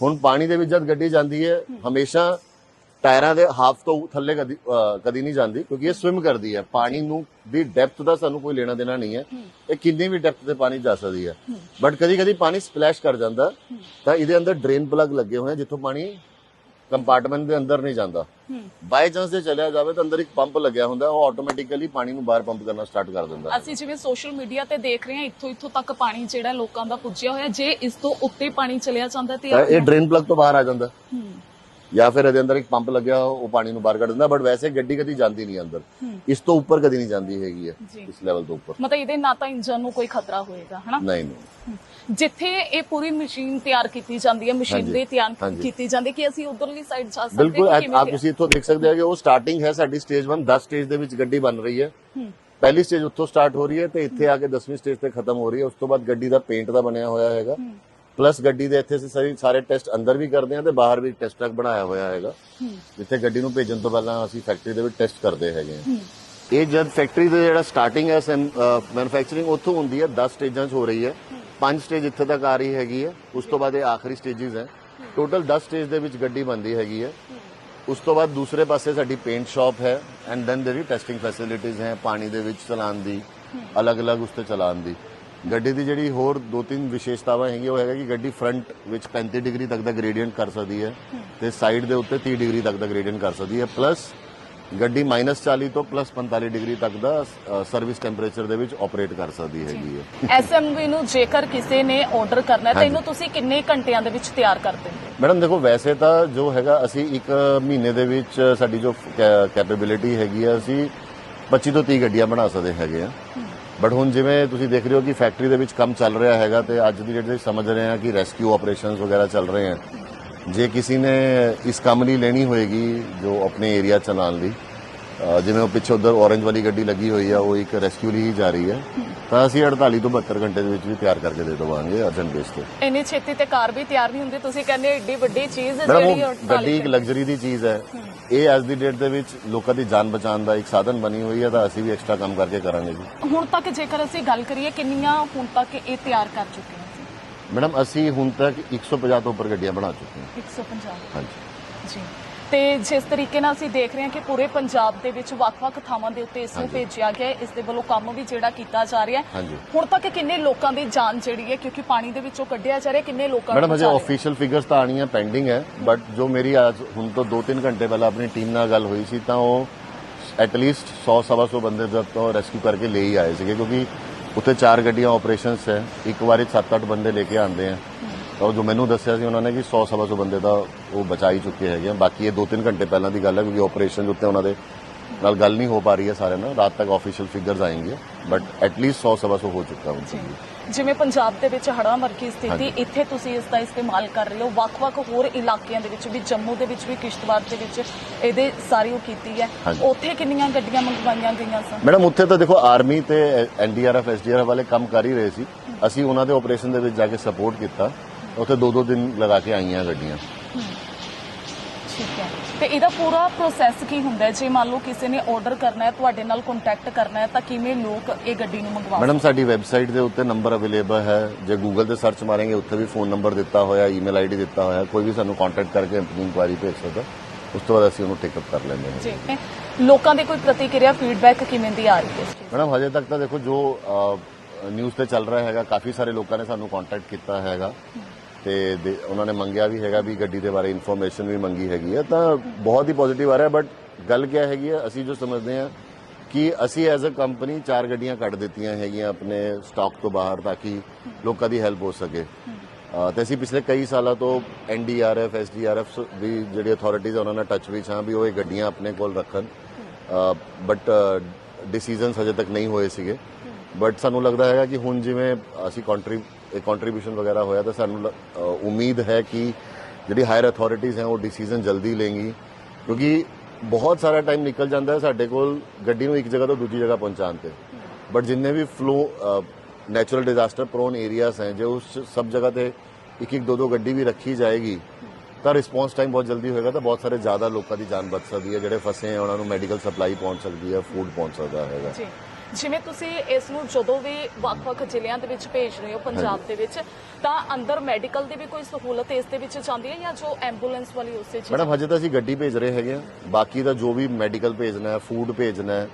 ਹੁਣ ਪਾਣੀ ਦੇ ਵਿੱਚ ਜਦ ਗੱਡੀ ਜਾਂਦੀ ਹੈ। ਹਮੇਸ਼ਾ ਟਾਇਰਾਂ ਦੇ ਹਾਫ ਤੋਂ ਥੱਲੇ ਕਦੀ ਕਦੀ ਨਹੀਂ ਜਾਂਦੀ ਕਿਉਂਕਿ ਇਹ ਸਵਿਮ ਕਰਦੀ ਹੈ। ਪਾਣੀ ਨੂੰ ਦੀ ਡੈਪਥ ਦਾ ਸਾਨੂੰ ਕੋਈ ਲੈਣਾ ਦੇਣਾ ਨਹੀਂ ਹੈ। ਇਹ ਕਿੰਨੀ ਵੀ ਡੈਪਥ ਤੇ ਪਾਣੀ ਜਾ ਸਕਦੀ ਹੈ। ਬਟ ਕਦੀ ਕਦੀ ਪਾਣੀ ਸਪਲੈਸ਼ ਕਰ ਜਾਂਦਾ। ਤਾਂ ਇਹਦੇ ਅੰਦਰ ਡਰੇਨ ਪਲੱਗ ਲੱਗੇ ਹੋਏ ਜਿੱਥੋਂ ਪਾਣੀ ਕੰਪਾਰਟਮੈਂਟ ਦੇ ਅੰਦਰ ਨਹੀਂ ਜਾਂਦਾ। ਬਾਈ ਚਾਂਸ ਜੇ ਚਲਿਆ ਜਾਵੇ ਤਾਂ ਅੰਦਰ ਇੱਕ ਪੰਪ ਲੱਗਿਆ ਹੁੰਦਾ ਉਹ ਆਟੋਮੈਟਿਕਲੀ ਪਾਣੀ ਨੂੰ ਬਾਹਰ ਪੰਪ ਕਰਨਾ ਸਟਾਰਟ ਕਰ ਦਿੰਦਾ। ਅਸੀਂ ਜਿਵੇਂ ਸੋਸ਼ਲ ਮੀਡੀਆ ਤੇ ਦੇਖ ਰਹੇ ਹਾਂ ਇੱਥੋਂ ਇੱਥੋਂ ਤੱਕ ਪਾਣੀ ਜਿਹੜਾ ਲੋਕਾਂ ਦਾ ਪੁੱਜਿਆ ਹੋਇਆ ਜੇ ਇਸ ਤੋਂ ਉੱਤੇ ਪਾਣੀ ਚਲਿਆ ਜਾਂਦਾ ਤੇ ਇਹ ਡਰੇਨ ਪਲੱਗ ਤੋਂ ਬਾਹਰ ਆ ਜਾਂਦਾ। ਜਾਂ ਫਿਰ ਇਹਦੇ ਅੰਦਰ ਇੱਕ ਪੰਪ ਲੱਗਿਆ ਉਹ ਪਾਣੀ ਨੂੰ ਬਾਹਰ ਕੱਢ ਦਿੰਦਾ ਬਟ ਵੈਸੇ ਗੱਡੀ ਕਦੀ ਜਾਂਦੀ ਨਹੀਂ ਅੰਦਰ। ਇਸ ਤੋਂ ਉੱਪਰ ਕਦੀ ਨਹੀਂ ਜਾਂਦੀ ਹੈਗੀ ਹੈ। ਇਸ ਲੈਵਲ ਤੋਂ ਉੱਪਰ। ਮਤਲਬ ਇਹਦੇ ਨਾ ਤਾਂ ਇੰਜਨ ਨੂੰ ਕੋਈ ਖਤਰਾ ਹੋਏਗਾ ਹਨਾ? ਨਹੀਂ ਨਹੀਂ। ਜਿੱਥੇ ਇਹ ਪੂਰੀ ਮਸ਼ੀਨ ਤਿਆਰ ਕੀਤੀ ਜਾਂਦੀ ਹੈ ਮਸ਼ੀਨ ਹਾਂਜੀ, ਦੇ ਤਿਆਰ। ਕੀਤੀ ਜਾਂਦੀ ਕਿ ਅਸੀਂ ਉਧਰਲੀ ਸਾਈਡ ਜਾ ਸਕਦੇ ਬਿਲਕੁਲ ਹਾਂ ਆਪ ਤੁਸੀਂ ਇੱਥੋਂ ਦੇਖ ਸਕਦੇ ਹੋ ਕਿ ਉਹ ਸਟਾਰਟਿੰਗ ਹੈ ਸਾਡੀ ਸਟੇਜ 1 10 ਸਟੇਜ ਦੇ ਵਿੱਚ ਗੱਡੀ ਬਣ ਰਹੀ ਹੂੰ। ਪਹਿਲੀ ਸਟੇਜ ਉੱਥੋਂ ਸਟਾਰਟ ਹੋ ਰਹੀ ਹੈ ਤੇ ਇੱਥੇ ਆ ਕੇ 10ਵੀਂ ਸਟੇਜ ਤੇ ਖਤਮ ਹੋ ਰਹੀ ਹੈ ਉਸ ਤੋਂ ਬਾਅਦ ਗੱਡੀ ਦਾ ਪੇਂਟ ਦਾ ਬਣਿਆ ਹੋਇਆ ਹੈਗਾ। ਪਲੱਸ ਗੱਡੀ ਦੇ ਇੱਥੇ ਅਸੀਂ ਸਾਰੇ ਸਾਰੇ ਟੈਸਟ ਅੰਦਰ ਵੀ ਕਰਦੇ ਹਾਂ ਤੇ ਬਾਹਰ ਵੀ ਟੈਸਟ ਟਰੱਕ ਬਣਾਇਆ ਹੋਇਆ ਹੈਗਾ। ਜਿੱਥੇ ਗੱਡੀ ਨੂੰ ਭੇਜਣ ਤੋਂ ਪਹਿਲਾਂ ਅਸੀਂ ਫੈਕਟਰੀ ਦੇ ਵਿੱਚ ਟੈਸਟ ਕਰਦੇ ਹੈਗੇ ਹਾਂ। ਇਹ ਜਦ ਫੈਕਟਰੀ ਦਾ ਜਿਹੜਾ ਸਟਾਰਟਿੰਗ ਹੈ ਮੈਨੂਫੈਕਚਰਿੰਗ ਉੱਥੋਂ ਹੁੰਦੀ ਹੈ 10 ਸਟੇਜਾਂ 'ਚ ਹੋ ਰਹੀ ਹੈ। ਪੰਜ ਸਟੇਜ ਇੱਥੇ ਤੱਕ ਆ ਰਹੀ ਹੈਗੀ ਹੈ। ਉਸ ਤੋਂ ਬਾਅਦ ਇਹ ਆਖਰੀ ਸਟੇजेस ਹੈ। ਟੋਟਲ 10 ਸਟੇਜ ਦੇ ਵਿੱਚ ਗੱਡੀ ਬਣਦੀ ਹੈਗੀ ਹੈ। ਉਸ ਤੋਂ ਬਾਅਦ ਦੂਸਰੇ ਪਾਸੇ ਸਾਡੀ ਪੇਂਟ ਸ਼ਾਪ ਹੈ and then there're testing facilities ਹੈ ਪਾਣੀ ਦੇ ਵਿੱਚ ਚਲਾਉਣ ਦੀ ਅਲੱਗ-ਅਲੱਗ ਉਸ ਤੇ ਚਲਾਉਣ ਦੀ। ਗੱਡੀ ਦੀ ਜਿਹੜੀ ਹੋਰ ਦੋ ਤਿੰਨ ਵਿਸ਼ੇਸ਼ਤਾਵਾਂ ਹੈਗੀਆਂ ਉਹ ਹੈਗਾ ਕਿ ਗੱਡੀ ਫਰੰਟ ਵਿੱਚ 35 ਡਿਗਰੀ ਤੱਕ ਦਾ ਗ੍ਰੇਡੀਐਂਟ ਕਰ ਸਕਦੀ ਹੈ ਤੇ ਸਾਈਡ ਦੇ ਉੱਤੇ 30 ਡਿਗਰੀ ਤੱਕ ਦਾ ਗ੍ਰੇਡੀਐਂਟ ਕਰ ਸਕਦੀ ਹੈ ਪਲੱਸ ਗੱਡੀ -40 ਤੋਂ ਪਲੱਸ 45 ਡਿਗਰੀ ਤੱਕ ਦਾ ਸਰਵਿਸ ਟੈਂਪਰੇਚਰ ਦੇ ਵਿੱਚ ਆਪਰੇਟ ਕਰ ਸਕਦੀ ਹੈਗੀ ਹੈ। ਐਸਐਮਵੀ ਨੂੰ ਜੇਕਰ ਕਿਸੇ ਨੇ ਆਰਡਰ ਕਰਨਾ ਹੈ ਤਾਂ। ਇਹਨੂੰ ਤੁਸੀਂ ਕਿੰਨੇ ਘੰਟਿਆਂ ਦੇ ਵਿੱਚ ਤਿਆਰ ਕਰ ਦਿੰਦੇ ਹੋ? ਮੈਡਮ ਦੇਖੋ ਵੈਸੇ ਤਾਂ ਜੋ ਹੈਗਾ ਅਸੀਂ ਇੱਕ ਮਹੀਨੇ ਦੇ ਵਿੱਚ ਸਾਡੀ ਜੋ ਕੈਪੇਬਿਲਿਟੀ ਹੈਗੀ ਆ ਅਸੀਂ 25 ਤੋਂ 30 ਗੱਡੀਆਂ ਬਣਾ ਸਕਦੇ ਹੈਗੇ ਆ। ਬਟ ਹੁਣ ਜਿਵੇਂ ਤੁਸੀਂ ਦੇਖ ਰਹੇ ਹੋ ਕਿ ਫੈਕਟਰੀ ਦੇ ਵਿੱਚ ਕੰਮ ਚੱਲ ਰਿਹਾ ਹੈਗਾ ਤੇ ਅੱਜ ਦੀ ਡੇਟ ਦੇ ਸਮਝ ਰਹੇ ਹਾਂ ਕਿ ਰੈਸਕਿਊ ਆਪਰੇਸ਼ਨਸ ਵਗੈਰਾ ਚੱਲ ਰਹੇ ਆ ਜੇ ਕਿਸੇ ਨੇ ਇਸ ਕੰਮ ਲਈ ਲੈਣੀ ਹੋਏਗੀ ਜੋ ਆਪਣੇ ਏਰੀਆ ਚਲਾਉਣ ਲਈ ਜਿਵੇਂ ਉਹ ਪਿੱਛੇ ਉਧਰ orange ਵਾਲੀ ਗੱਡੀ ਲੱਗੀ ਹੋਈ ਆ, ਉਹ ਇੱਕ ਰੈਸਕਿਊ ਲਈ ਹੀ ਜਾ ਰਹੀ ਹੈ। ਤਾਂ ਅਸੀਂ 48 ਤੋਂ 72 ਘੰਟੇ ਦੇ ਵਿੱਚ ਵੀ ਤਿਆਰ ਕਰਕੇ ਦੇ ਦੇਵਾਂਗੇ ਅਰਜੈਂਟ ਬੇਸ ਤੇ ਇੰਨੀ ਛੇਤੀ ਤੇ ਕਾਰ ਵੀ ਤਿਆਰ ਨਹੀਂ ਹੁੰਦੀ ਤੁਸੀਂ ਕਹਿੰਦੇ ਏਡੀ ਵੱਡੀ ਚੀਜ਼ ਜਿਹੜੀ ਉਹ ਗੱਡੀ ਇੱਕ ਲਗਜ਼ਰੀ ਦੀ ਚੀਜ਼ ਹੈ। ਇਹ ਅੱਜ ਦੀ ਡੇਟ ਦੇ ਵਿੱਚ ਲੋਕਾਂ ਦੀ ਜਾਨ ਬਚਾਉਣ ਦਾ ਇੱਕ ਸਾਧਨ ਬਣੀ ਹੋਈ ਹੈ ਤਾਂ ਅਸੀਂ ਵੀ ਐਕਸਟਰਾ ਕੰਮ ਕਰਕੇ ਕਰਾਂਗੇ ਜੀ। ਹੁਣ ਤੱਕ ਜੇਕਰ ਅਸੀਂ ਗੱਲ ਕਰੀਏ ਕਿੰਨੀਆਂ ਹੁਣ ਤੱਕ ਇਹ ਤਿਆਰ ਕਰ ਚੁੱਕੇ ਹਾਂ ਮੈਡਮ ਅਸੀਂ ਹੁਣ ਤੱਕ 150 ਤੋਂ ਉੱਪਰ ਗੱਡੀਆਂ ਬਣਾ ਚੁੱਕੇ ਹਾਂ। 150 ਹਾਂਜੀ। ਜੀ। ਤੇ ਜਿਸ ਤਰੀਕੇ ਨਾਲ ਅਸੀਂ ਦੇਖ ਰਹੇ ਹਾਂ ਕਿ ਪੂਰੇ ਪੰਜਾਬ ਦੇ ਵਿੱਚ ਵੱਖ-ਵੱਖ ਥਾਵਾਂ ਦੇ ਉੱਤੇ ਇਸ ਨੂੰ ਹਾਂਜੀ। ਭੇਜਿਆ ਗਿਆ ਹੈ ਇਸ ਦੇ ਵੱਲੋਂ ਕੰਮ ਵੀ ਜਿਹੜਾ ਕੀਤਾ ਜਾ ਰਿਹਾ ਹੈ ਹਾਂਜੀ ਹੁਣ ਤੱਕ ਕਿੰਨੇ ਲੋਕਾਂ ਦੀ ਜਾਨ ਜਿਹੜੀ ਹੈ ਕਿਉਂਕਿ ਪਾਣੀ ਦੇ ਵਿੱਚੋਂ ਕੱਢਿਆ ਜਾ ਰਿਹਾ ਕਿੰਨੇ ਲੋਕਾਂ ਮੈਡਮ ਰਿਹਾ? ਆਫੀਸ਼ੀਅਲ ਫਿਗਰਸ ਤਾਂ ਆਣੀਆਂ ਪੈਂਡਿੰਗ ਹੈ ਬਟ ਜੋ ਮੇਰੀ ਅੱਜ ਹੁਣ ਤੋਂ 2-3 ਘੰਟੇ ਪਹਿਲਾਂ ਆਪਣੀ ਟੀਮ ਨਾਲ ਗੱਲ ਹੋਈ ਸੀ ਤਾਂ ਉਹ ਐਟ ਲੀਸਟ 100 ਸਵਾ ਸੌ ਬੰਦੇ ਜਦ ਤੋਂ ਰੈਸਕਿਊ ਕਰਕੇ ਲੈ ਹੀ ਆਏ ਸੀਗੇ ਕਿਉਂਕਿ ਉੱਥੇ ਚਾਰ ਗੱਡੀਆਂ ਆਪਰੇਸ਼ਨਸ ਹੈ ਇੱਕ ਵਾਰੀ 7-8 ਬੰਦੇ ਲੈ ਕੇ ਆਉਂਦੇ ਆ ਉਹ ਜੋ ਮੈਨੂੰ ਦੱਸਿਆ ਸੀ ਉਹਨਾਂ ਨੇ ਕਿ 100 ਸਵਾ ਸੌ ਬੰਦੇ ਦਾ ਉਹ ਬਚਾ ਹੀ ਚੁੱਕੇ ਹੈਗੇ ਆ। ਬਾਕੀ ਇਹ 2-3 ਘੰਟੇ ਪਹਿਲਾਂ ਦੀ ਗੱਲ ਹੈ ਕਿਉਂਕਿ ਆਪਰੇਸ਼ਨ ਉੱਤੇ ਉਹਨਾਂ ਦੇ ਨਾਲ ਗੱਲ ਨਹੀਂ ਹੋ ਪਾ ਰਹੀ ਹੈ ਸਾਰਿਆਂ ਨਾਲ। ਰਾਤ ਤੱਕ ਆਫੀਸ਼ੀਅਲ ਫਿਗਰਸ ਆएंगे ਬਟ ਐਟ ਲੀਸਟ 100 ਸਵਾ ਸੌ ਹੋ ਚੁੱਕਾ ਹੁਣ। ਜੀ। ਤੱਕ ਜਿਵੇਂ ਪੰਜਾਬ ਦੇ ਵਿੱਚ ਹੜ੍ਹਾਂ ਵਰਗੀ ਸਥਿਤੀ। ਇੱਥੇ ਤੁਸੀਂ ਇਸ ਦਾ ਇਸਤੇਮਾਲ ਕਰ ਰਹੇ ਹੋ। ਵੱਖ-ਵੱਖ ਹੋਰ ਇਲਾਕਿਆਂ ਦੇ ਵਿੱਚ ਵੀ ਜੰਮੂ ਦੇ ਵਿੱਚ ਵੀ ਕਿਸ਼ਤਵਾੜ ਦੇ ਵਿੱਚ ਇਹਦੇ ਸਾਰੀ ਉਹ ਕੀਤੀ ਹੈ। ਉੱਥੇ ਕਿੰਨੀਆਂ ਗੱਡੀਆਂ ਮੰਗਵਾਈਆਂ ਗਈਆਂ ਸਨ? ਮੈਡਮ ਉੱਥੇ ਤਾਂ ਦੇਖੋ ਆਰਮੀ ਤੇ ਐਨਡੀਆਰਐਫ ਐਸਡੀਆਰਐਫ ਵਾਲੇ ਕੰਮ ਕਰ ਹੀ ਰਹੇ ਸੀ। ਅਸੀਂ ਉਹਨਾਂ ਦੇ ਆਪਰੇਸ਼ਨ ਦੇ ਵਿੱਚ ਜਾ ਕੇ ਸਪੋਰਟ ਕੀਤਾ। ਉੱਥੇ ਦੋ ਦੋ ਦਿਨ ਲਗਾ ਕੇ ਆਈਆਂ ਗੱਡੀਆਂ। ਠੀਕ ਹੈ। ਤੇ ਇਹਦਾ ਪੂਰਾ ਪ੍ਰੋਸੈਸ ਕੀ ਹੁੰਦਾ ਹੈ? ਜੇ ਮੰਨ ਲਓ ਕਿਸੇ ਨੇ ਆਰਡਰ ਕਰਨਾ ਹੈ ਤੁਹਾਡੇ ਨਾਲ ਕੰਟੈਕਟ ਕਰਨਾ ਹੈ ਤਾਂ ਕਿਵੇਂ ਲੋਕ ਇਹ ਗੱਡੀ ਨੂੰ ਮੰਗਵਾ ਮੈਡਮ ਸਾਡੀ ਵੈਬਸਾਈਟ ਦੇ ਉੱਤੇ ਨੰਬਰ ਅਵੇਲੇਬਲ ਹੈ। ਜੇ ਗੂਗਲ ਤੇ ਸਰਚ ਮਾਰਾਂਗੇ ਉੱਥੇ ਵੀ ਫੋਨ ਨੰਬਰ ਦਿੱਤਾ ਹੋਇਆ ਈਮੇਲ ਆਈਡੀ ਦਿੱਤਾ ਹੋਇਆ। ਕੋਈ ਵੀ ਸਾਨੂੰ ਕੰਟੈਕਟ ਕਰਕੇ ਆਪਣੀ ਇਨਕੁਆਇਰੀ ਭੇਜ ਸਕਦਾ। ਉਸ ਤੋਂ ਬਾਅਦ ਅਸੀਂ ਉਹਨੂੰ ਟੇਕ ਅਪ ਕਰ ਲੈਂਦੇ ਹਾਂ। ਜੀ। ਲੋਕਾਂ ਦੀ ਕੋਈ ਪ੍ਰਤੀਕਿਰਿਆ ਫੀਡਬੈਕ ਕਿਵੇਂ ਦੀ ਆ ਰਹੀ ਹੈ ਇਸ ਚੀਜ਼ ਮੈਡਮ ਹਜੇ ਤੱਕ ਤਾਂ ਦੇਖੋ ਜੋ ਨਿਊਜ਼ ਤੇ ਚੱਲ ਰਿਹਾ ਹੈਗਾ ਕਾਫੀ ਸਾਰੇ ਲੋਕਾਂ ਨੇ ਸਾਨੂੰ ਕੰਟੈਕਟ ਕੀਤਾ ਹੈਗਾ। ਤੇ ਦੇ- ਉਹਨਾਂ ਨੇ ਮੰਗਿਆ ਵੀ ਹੈਗਾ ਵੀ ਗੱਡੀ ਦੇ ਬਾਰੇ ਇਨਫੋਰਮੇਸ਼ਨ ਵੀ ਮੰਗੀ ਹੈਗੀ ਹੈ ਤਾਂ ਬਹੁਤ ਹੀ ਪੋਜ਼ਿਟਿਵ ਆ ਰਿਹਾ ਬਟ ਗੱਲ ਕੀ ਹੈਗੀ ਹੈ ਅਸੀਂ ਜੋ ਸਮਝਦੇ ਹਾਂ ਕਿ ਅਸੀਂ ਐਜ਼ ਅ ਕੰਪਨੀ ਚਾਰ ਗੱਡੀਆਂ ਕੱਢ ਦਿੱਤੀਆਂ ਹੈਗੀਆਂ ਆਪਣੇ ਸਟਾਕ ਤੋਂ ਬਾਹਰ ਤਾਂ ਕਿ ਲੋਕਾਂ ਦੀ ਹੈਲਪ ਹੋ ਸਕੇ। ਤੇ ਅਸੀਂ ਪਿਛਲੇ ਕਈ ਸਾਲਾਂ ਤੋਂ ਐਨਡੀਆਰਐਫ ਐਸਡੀਆਰਐਫ ਵੀ ਜਿਹੜੀ ਅਥਾਰਟੀਜ਼ ਉਹਨਾਂ ਨਾਲ ਟੱਚ ਵਿੱਚ ਹਾਂ ਵੀ ਉਹ ਇਹ ਗੱਡੀਆਂ ਆਪਣੇ ਕੋਲ ਰੱਖਣ। ਬਟ ਡਿਸੀਜਨਸ ਹਜੇ ਤੱਕ ਨਹੀਂ ਹੋਏ ਸੀਗੇ। ਬਟ ਸਾਨੂੰ ਲੱਗਦਾ ਹੈਗਾ ਕਿ ਹੁਣ ਜਿਵੇਂ ਅਸੀਂ ਕੰਟਰੀ ਕੰਟਰੀਬਿਊਸ਼ਨ ਵਗੈਰਾ ਹੋਇਆ ਤਾਂ ਸਾਨੂੰ ਲ- ਉਮੀਦ ਹੈ ਕਿ ਜਿਹੜੀ ਹਾਇਰ ਅਥਾਰਟੀਜ਼ ਹੈ ਉਹ ਡਿਸੀਜਨ ਜਲਦੀ ਲੈਣਗੀ ਕਿਉਂਕਿ ਬਹੁਤ ਸਾਰਾ ਟਾਈਮ ਨਿਕਲ ਜਾਂਦਾ ਹੈ ਸਾਡੇ ਕੋਲ ਗੱਡੀ ਨੂੰ ਇੱਕ ਜਗ੍ਹਾ ਤੋਂ ਦੂਜੀ ਜਗ੍ਹਾ ਪਹੁੰਚਾਉਣ ਤੇ। ਬਟ ਜਿੰਨੇ ਵੀ flow natural disaster prone areas ਹੈ, ਜੇ ਉਸ ਸਭ ਜਗ੍ਹਾ ਤੇ ਇੱਕ ਇੱਕ ਦੋ ਦੋ ਗੱਡੀ ਵੀ ਰੱਖੀ ਜਾਏਗੀ, ਤਾਂ ਰਿਸਪੌਂਸ ਟਾਈਮ ਬਹੁਤ ਜਲਦੀ ਹੋਏਗਾ ਤਾਂ ਬਹੁਤ ਸਾਰੇ ਜ਼ਿਆਦਾ ਲੋਕਾਂ ਦੀ ਜਾਨ ਬਚ ਸਕਦੀ ਹੈ, ਜਿਹੜੇ ਫਸੇ ਹੈ, ਉਹਨਾਂ ਨੂੰ ਮੈਡੀਕਲ ਸਪਲਾਈ ਪਹੁੰਚ ਸਕਦੀ ਹੈ ਫੂਡ ਪਹੁੰਚ ਸਕਦਾ ਹੈਗਾ। ਜੀ। ਜਿਵੇਂ ਤੁਸੀਂ ਇਸ ਨੂੰ ਜਦੋਂ ਵੀ ਵੱਖ-ਵੱਖ ਜ਼ਿਲ੍ਹਿਆਂ ਦੇ ਵਿੱਚ ਭੇਜ ਰਹੇ ਹੋ ਪੰਜਾਬ ਦੇ ਵਿੱਚ, ਤਾਂ ਅੰਦਰ ਮੈਡੀਕਲ ਦੀ ਵੀ ਕੋਈ ਸਹੂਲਤ ਇਸ ਦੇ ਵਿੱਚ ਜਾਂਦੀ ਹੈ ਜਾਂ ਜੋ ਐਂਬੂਲੈਂਸ ਵਾਲੀ ਉਸੇ ਚ ਮੈਡਮ, ਹਜੇ ਤਾਂ ਅਸੀਂ ਗੱਡੀ ਭੇਜ ਰਹੇ ਹੈਗੇ ਆ ਬਾਕੀ ਦਾ ਜੋ ਵੀ ਮੈਡੀਕਲ ਭੇਜਣਾ ਹੈ ਫੂਡ ਭੇਜਣਾ ਹੈ,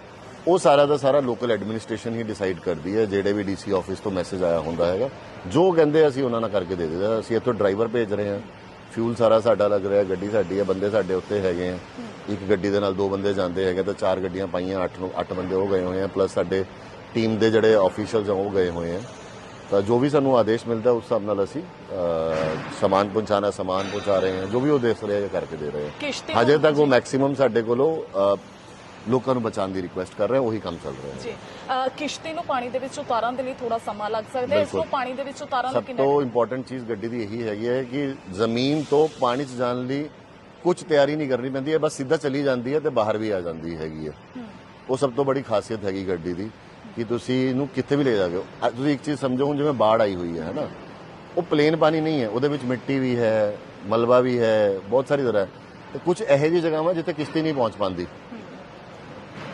ਉਹ ਸਾਰਾ ਦਾ ਸਾਰਾ ਲੋਕਲ ਐਡਮਿਨਿਸਟ੍ਰੇਸ਼ਨ ਹੀ ਡਿਸਾਈਡ ਕਰਦੀ ਹੈ, ਜਿਹੜੇ ਵੀ ਡੀਸੀ ਆਫਿਸ ਤੋਂ ਮੈਸੇਜ ਆਇਆ ਹੁੰਦਾ ਹੈਗਾ। ਜੋ ਕਹਿੰਦੇ ਅਸੀਂ ਉਹਨਾਂ ਨਾਲ ਕਰਕੇ ਦੇ ਦਿੰਦੇ ਅਸੀਂ ਇੱਥੋਂ ਡਰਾਈਵਰ ਭੇਜ ਰਹੇ ਹਾਂ। ਫਿਊਲ ਸਾਰਾ ਸਾਡਾ ਲੱਗ ਰਿਹਾ, ਗੱਡੀ ਸਾਡੀ ਹੈ, ਬੰਦੇ ਸਾਡੇ ਉੱਤੇ ਹੈਗੇ ਆ। ਇੱਕ ਗੱਡੀ ਦੇ ਨਾਲ ਦੋ ਬੰਦੇ ਜਾਂਦੇ ਹੈਗੇ ਤਾਂ ਚਾਰ ਗੱਡੀਆਂ ਪਾਈਆਂ ਅੱਠ ਨੂੰ ਅੱਠ ਬੰਦੇ ਉਹ ਗਏ ਹੋਏ ਆ ਪਲੱਸ ਸਾਡੇ ਟੀਮ ਦੇ ਜਿਹੜੇ ਆਫੀਸ਼ੀਅਲਸ ਆ ਉਹ ਗਏ ਹੋਏ ਆ। ਤਾਂ ਜੋ ਵੀ ਸਾਨੂੰ ਆਦੇਸ਼ ਮਿਲਦਾ ਉਸ ਹਿਸਾਬ ਨਾਲ ਅਸੀਂ ਸਮਾਨ ਪਹੁੰਚਾਣਾ ਸਮਾਨ ਪਹੁੰਚਾ ਰਹੇ ਹਾਂ ਜੋ ਵੀ ਉਹ ਦੇਖ ਰਹੇ ਆ ਕਰਕੇ ਦੇ ਰਹੇ ਆ। ਹਜੇ ਤੱਕ ਉਹ ਮੈਕਸਿਮਮ ਸਾਡੇ ਕੋਲੋਂ ਲੋਕਾਂ ਨੂੰ ਬਚਾਉਣ ਦੀ ਰਿਕੁਐਸਟ ਕਰ ਰਹੇ ਆ ਉਹੀ ਕੰਮ ਚੱਲ ਰਿਹਾ ਹੈ। ਜੀ। ਕਿਸ਼ਤੀ ਨੂੰ ਪਾਣੀ ਦੇ ਵਿੱਚ ਉਤਾਰਨ ਦੇ ਲਈ ਥੋੜਾ ਸਮਾਂ ਲੱਗ ਸਕਦਾ ਹੈ। ਇਸ ਨੂੰ। ਪਾਣੀ ਦੇ ਵਿੱਚ ਉਤਾਰਨ ਦਾ ਸਭ ਕਿੰਨਾ ਤੋਂ ਇੰਪੋਰਟੈਂਟ ਚੀਜ਼ ਗੱਡੀ ਦੀ ਇਹੀ ਹੈਗੀ ਹੈ ਕਿ ਜ਼ਮੀਨ ਤੋਂ ਪਾਣੀ 'ਚ ਜਾਣ ਲਈ ਕੁਝ ਤਿਆਰੀ ਨਹੀਂ ਕਰਨੀ ਪੈਂਦੀ ਹੈ ਬਸ ਸਿੱਧਾ ਚਲੀ ਜਾਂਦੀ ਹੈ ਤੇ ਬਾਹਰ ਵੀ ਆ ਜਾਂਦੀ ਹੈਗੀ ਹੈ। ਉਹ ਸਭ ਤੋਂ ਬੜੀ ਖਾਸੀਅਤ ਹੈਗੀ ਗੱਡੀ ਦੀ ਕਿ ਤੁਸੀਂ ਇਹਨੂੰ ਕਿੱਥੇ ਵੀ ਲੈ ਅੱਜ ਤੁਸੀਂ ਇੱਕ ਚੀਜ਼ ਸਮਝੋ ਹੁਣ ਜਿਵੇਂ ਬਾੜ ਆਈ ਹੋਈ ਹੈ ਨਾ ਉਹ ਪਲੇਨ ਪਾਣੀ ਨਹੀਂ ਹੈ ਉਹਦੇ ਵਿੱਚ ਮਿੱਟੀ ਵੀ ਹੈ ਮਲਬਾ ਵੀ ਹੈ ਬਹੁਤ ਸਾਰੀ ਤਰ੍ਹਾਂ। ਤੇ ਕੁਝ ਇਹੋ ਜਿਹੀ ਜਗ੍ਹਾਵਾਂ ਜਿੱਥੇ ਕਿਸ਼ਤੀ ਨਹੀਂ ਪਹੁੰਚ ਪਾਉਂਦੀ।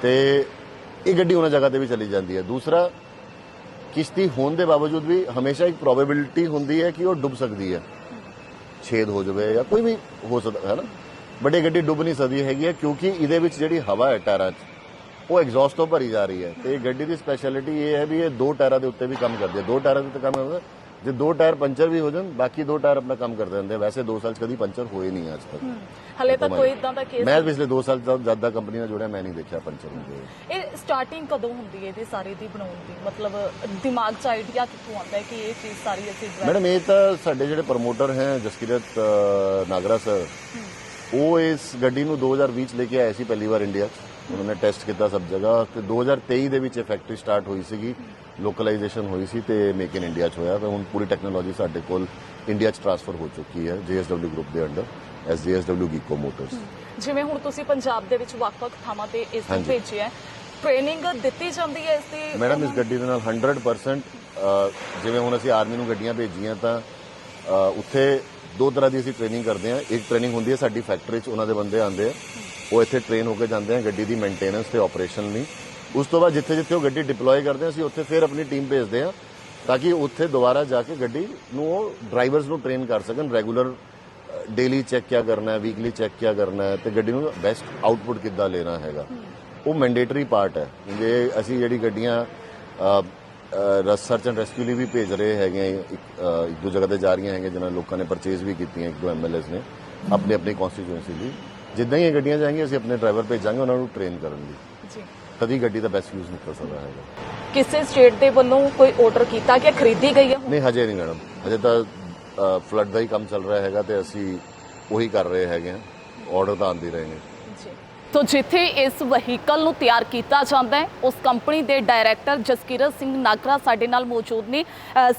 ਤੇ ਇਹ ਗੱਡੀ ਉਹਨਾਂ ਜਗ੍ਹਾ ਤੇ ਵੀ ਚਲੀ ਜਾਂਦੀ ਹੈ। ਦੂਸਰਾ ਕਿਸ਼ਤੀ ਹੋਣ ਦੇ ਬਾਵਜੂਦ ਵੀ ਹਮੇਸ਼ਾ ਇੱਕ ਪ੍ਰੋਬੇਬਿਲਿਟੀ ਹੁੰਦੀ ਹੈ ਕਿ ਉਹ ਡੁੱਬ ਸਕਦੀ ਹੈ। ਛੇਦ ਹੋ ਜਾਵੇ ਜਾਂ ਕੋਈ ਵੀ ਹੋ ਸਕਦਾ ਹੈ ਨਾ ਇਹ ਗੱਡੀ ਡੁੱਬ ਨਹੀਂ ਸਕਦੀ ਹੈਗੀ ਹੈ ਕਿਉਂਕਿ ਇਹਦੇ ਵਿੱਚ ਜਿਹੜੀ ਹਵਾ ਹੈ ਟਾਇਰਾਂ 'ਚ ਉਹ ਐਗਜ਼ੌਸਟ ਤੋਂ ਭਰੀ ਜਾ ਰਹੀ ਹੈ। ਤੇ ਇਹ ਗੱਡੀ ਦੀ ਸਪੈਸ਼ਲਿਟੀ ਇਹ ਹੈ ਵੀ ਇਹ ਦੋ ਟਾਇਰਾਂ ਦੇ ਉੱਤੇ ਵੀ ਕੰਮ ਕਰਦੀ ਹੈ। ਦੋ ਟਾਇਰਾਂ ਦੇ ਉੱਤੇ ਕੰਮ ਕਰਦਾ ਜੇ ਦੋ ਟਾਇਰ ਪੰਚਰ ਵੀ ਹੋ ਜਾਣ ਬਾਕੀ ਦੋ ਟਾਇਰ ਆਪਣਾ ਕੰਮ ਕਰਦੇ ਰਹਿੰਦੇ। ਵੈਸੇ 2 ਸਾਲ 'ਚ ਕਦੀ ਪੰਚਰ ਹੋਏ ਨਹੀਂ ਅੱਜ ਤੱਕ। ਹਲੇ ਤੱਕ ਕੋਈ ਇਦਾਂ ਦਾ ਕੇਸ ਮੈਂ ਪਿਛਲੇ 2 ਸਾਲ ਤੋਂ ਜ਼ਿਆਦਾ ਕੰਪਨੀ ਨਾਲ ਜੁੜਿਆ ਮੈਂ ਨਹੀਂ ਦੇਖਿਆ ਪੰਚਰ ਹੁੰਦੇ। ਇਹ ਸਟਾਰਟਿੰਗ ਕਦੋਂ ਹੁੰਦੀ ਹੈ ਇਹਦੀ ਸਾਰੀ ਦੀ ਬਣਾਉਣ ਦੀ? ਮਤਲਬ ਦਿਮਾਗ 'ਚ ਆਈਡੀਆ ਕਿੱਥੋਂ ਆਉਂਦਾ ਹੈ ਕਿ ਇਹ ਚੀਜ਼ ਸਾਰੀ ਅਸੀਂ ਮੈਡਮ ਇਹ ਤਾਂ ਸਾਡੇ ਜਿਹੜੇ ਪ੍ਰਮੋਟਰ ਹੈ ਜਸਕਿਰਤ ਨਾਗਰਾ ਸਰ ਉਹ ਇਸ ਗੱਡੀ ਨੂੰ 2020 ਚ ਲੈ ਕੇ ਆਏ ਸੀ ਪਹਿਲੀ ਵਾਰ ਇੰਡੀਆ ਉਹਨਾਂ ਨੇ ਟੈਸਟ ਕੀਤਾ ਸਭ ਜਗ੍ਹਾ ਤੇ 2023 ਦੇ ਵਿੱਚ ਇਹ ਫੈਕਟਰੀ ਸਟਾਰਟ ਹੋਈ ਸੀਗੀ। ਲੋਕਲਾਈਜੇਸ਼ਨ ਹੋਈ ਸੀ ਤੇ ਮੇਕ ਇਨ ਇੰਡੀਆ ਚ ਹੋਇਆ। ਤੇ ਹੁਣ ਪੂਰੀ ਟੈਕਨੋਲੋਜੀ ਸਾਡੇ ਕੋਲ ਇੰਡੀਆ 'ਚ ਟ੍ਰਾਂਸਫਰ ਹੋ ਚੁੱਕੀ ਹੈ JSW ਗਰੁੱਪ ਦੇ under as JSW Gecko motors ਜਿਵੇਂ ਹੁਣ ਤੁਸੀਂ ਪੰਜਾਬ ਦੇ ਵਿੱਚ ਵੱਖ-ਵੱਖ ਥਾਵਾਂ ਤੇ ਇਸ ਨੂੰ। ਭੇਜਿਆ ਟ੍ਰੇਨਿੰਗ ਦਿੱਤੀ ਜਾਂਦੀ ਹੈ ਇਸ ਦੀ ਮੈਡਮ ਇਸ ਗੱਡੀ ਦੇ ਨਾਲ 100% ਅ, ਜਿਵੇਂ ਹੁਣ ਅਸੀਂ ਆਰਮੀ ਨੂੰ ਗੱਡੀਆਂ ਭੇਜੀਆਂ ਤਾਂ ਉੱਥੇ ਦੋ ਤਰ੍ਹਾਂ ਦੀ ਅਸੀਂ ਟ੍ਰੇਨਿੰਗ ਕਰਦੇ ਹਾਂ। ਇੱਕ ਟ੍ਰੇਨਿੰਗ ਹੁੰਦੀ ਹੈ ਸਾਡੀ ਫੈਕਟਰੀ 'ਚ, ਉਹਨਾਂ ਦੇ ਬੰਦੇ ਆਉਂਦੇ ਆ। ਉਹ ਇੱਥੇ ਟ੍ਰੇਨ ਹੋ ਕੇ ਜਾਂਦੇ ਆ ਗੱਡੀ ਦੀ ਮੇਨਟੇਨੈਂਸ ਤੇ ਆਪਰੇਸ਼ਨ ਲਈ। ਉਸ ਤੋਂ ਬਾਅਦ ਜਿੱਥੇ ਜਿੱਥੇ ਉਹ ਗੱਡੀ ਡਿਪਲੋਏ ਕਰਦੇ ਆ, ਅਸੀਂ ਉੱਥੇ ਫਿਰ ਆਪਣੀ ਟੀਮ ਭੇਜਦੇ ਆ ਤਾਂ ਕਿ ਉੱਥੇ ਦੁਬਾਰਾ ਜਾ ਕੇ ਗੱਡੀ ਨੂੰ ਉਹ ਡਰਾਈਵਰਸ ਨੂੰ ਟ੍ਰੇਨ ਕਰ ਸਕਣ। ਰੈਗੂਲਰ ਡੇਲੀ ਚੈੱਕ ਕਿਆ ਕਰਨਾ ਹੈ ਵੀਕਲੀ ਚੈੱਕ ਕਿਆ ਕਰਨਾ ਹੈ ਤੇ ਗੱਡੀ ਨੂੰ ਬੈਸਟ ਆਊਟਪੁੱਟ ਕਿੱਦਾਂ ਲੈਣਾ ਹੈਗਾ। ਉਹ ਮੈਂਡੇਟਰੀ ਪਾਰਟ ਹੈ। ਜੇ ਅਸੀਂ ਜਿਹੜੀ ਗੱਡੀਆਂ ਸਰਚ ਐਂਡ ਰੈਸਕਿਊ ਲਈ ਵੀ ਭੇਜ ਰਹੇ ਹੈਗੇ ਇੱਕ ਇੱਕ ਦੋ ਜਗ੍ਹਾ ਤੇ ਜਾ ਰਹੀਆਂ ਹੈਗੀਆਂ ਜਿਨ੍ਹਾਂ ਲੋਕਾਂ ਨੇ ਪਰਚੇਜ਼ ਵੀ ਕੀਤੀਆਂ ਇੱਕ ਦੋ ਐਮਐਲਏਸ ਨੇ ਆਪਣੀ ਆਪਣੀ ਕਨਸਟੀਟਿਊਐਂਸੀ ਲਈ। ਜਿੱਦਾਂ ਹੀ ਇਹ ਗੱਡੀਆਂ ਜਾਣਗੀਆਂ ਅਸੀਂ ਆਪਣੇ ਡਰਾਈਵਰ ਭੇਜਾਂਗੇ ਉਹਨਾਂ ਨੂੰ ਟ੍ਰੇਨ ਕਰਨ ਲਈ। ਜੀ। ਤਦ ਗੱਡੀ ਦਾ ਬੈਸਟ ਯੂਜ਼ ਨਿਕਲ ਸਕਦਾ ਹੈਗਾ। ਕਿਸੇ ਸਟੇਟ ਦੇ ਵੱਲੋਂ ਕੋਈ ਆਰਡਰ ਕੀਤਾ ਗਿਆ ਖਰੀਦੀ ਗਈ ਹੈ ਨਹੀਂ ਹਜੇ ਨਹੀਂ ਮੈਡਮ। ਹਜੇ ਤਾਂ ਫਲੱਡ ਦਾ ਹੀ ਕੰਮ ਚੱਲ ਰਿਹਾ ਹੈਗਾ ਤੇ ਅਸੀਂ ਉਹੀ ਕਰ ਰਹੇ ਹੈਗੇ ਆ। ਆਰਡਰ ਤਾਂ ਆਉਂਦੇ ਰਹੇ ਨੇ ਤੋ ਜਿੱਥੇ ਇਸ ਵਹੀਕਲ ਨੂੰ ਤਿਆਰ ਕੀਤਾ ਜਾਂਦਾ ਹੈ ਉਸ ਕੰਪਨੀ ਦੇ ਡਾਇਰੈਕਟਰ ਜਸਕੀਰਤ ਸਿੰਘ ਨਾਗਰਾ ਸਾਡੇ ਨਾਲ ਮੌਜੂਦ ਨੇ।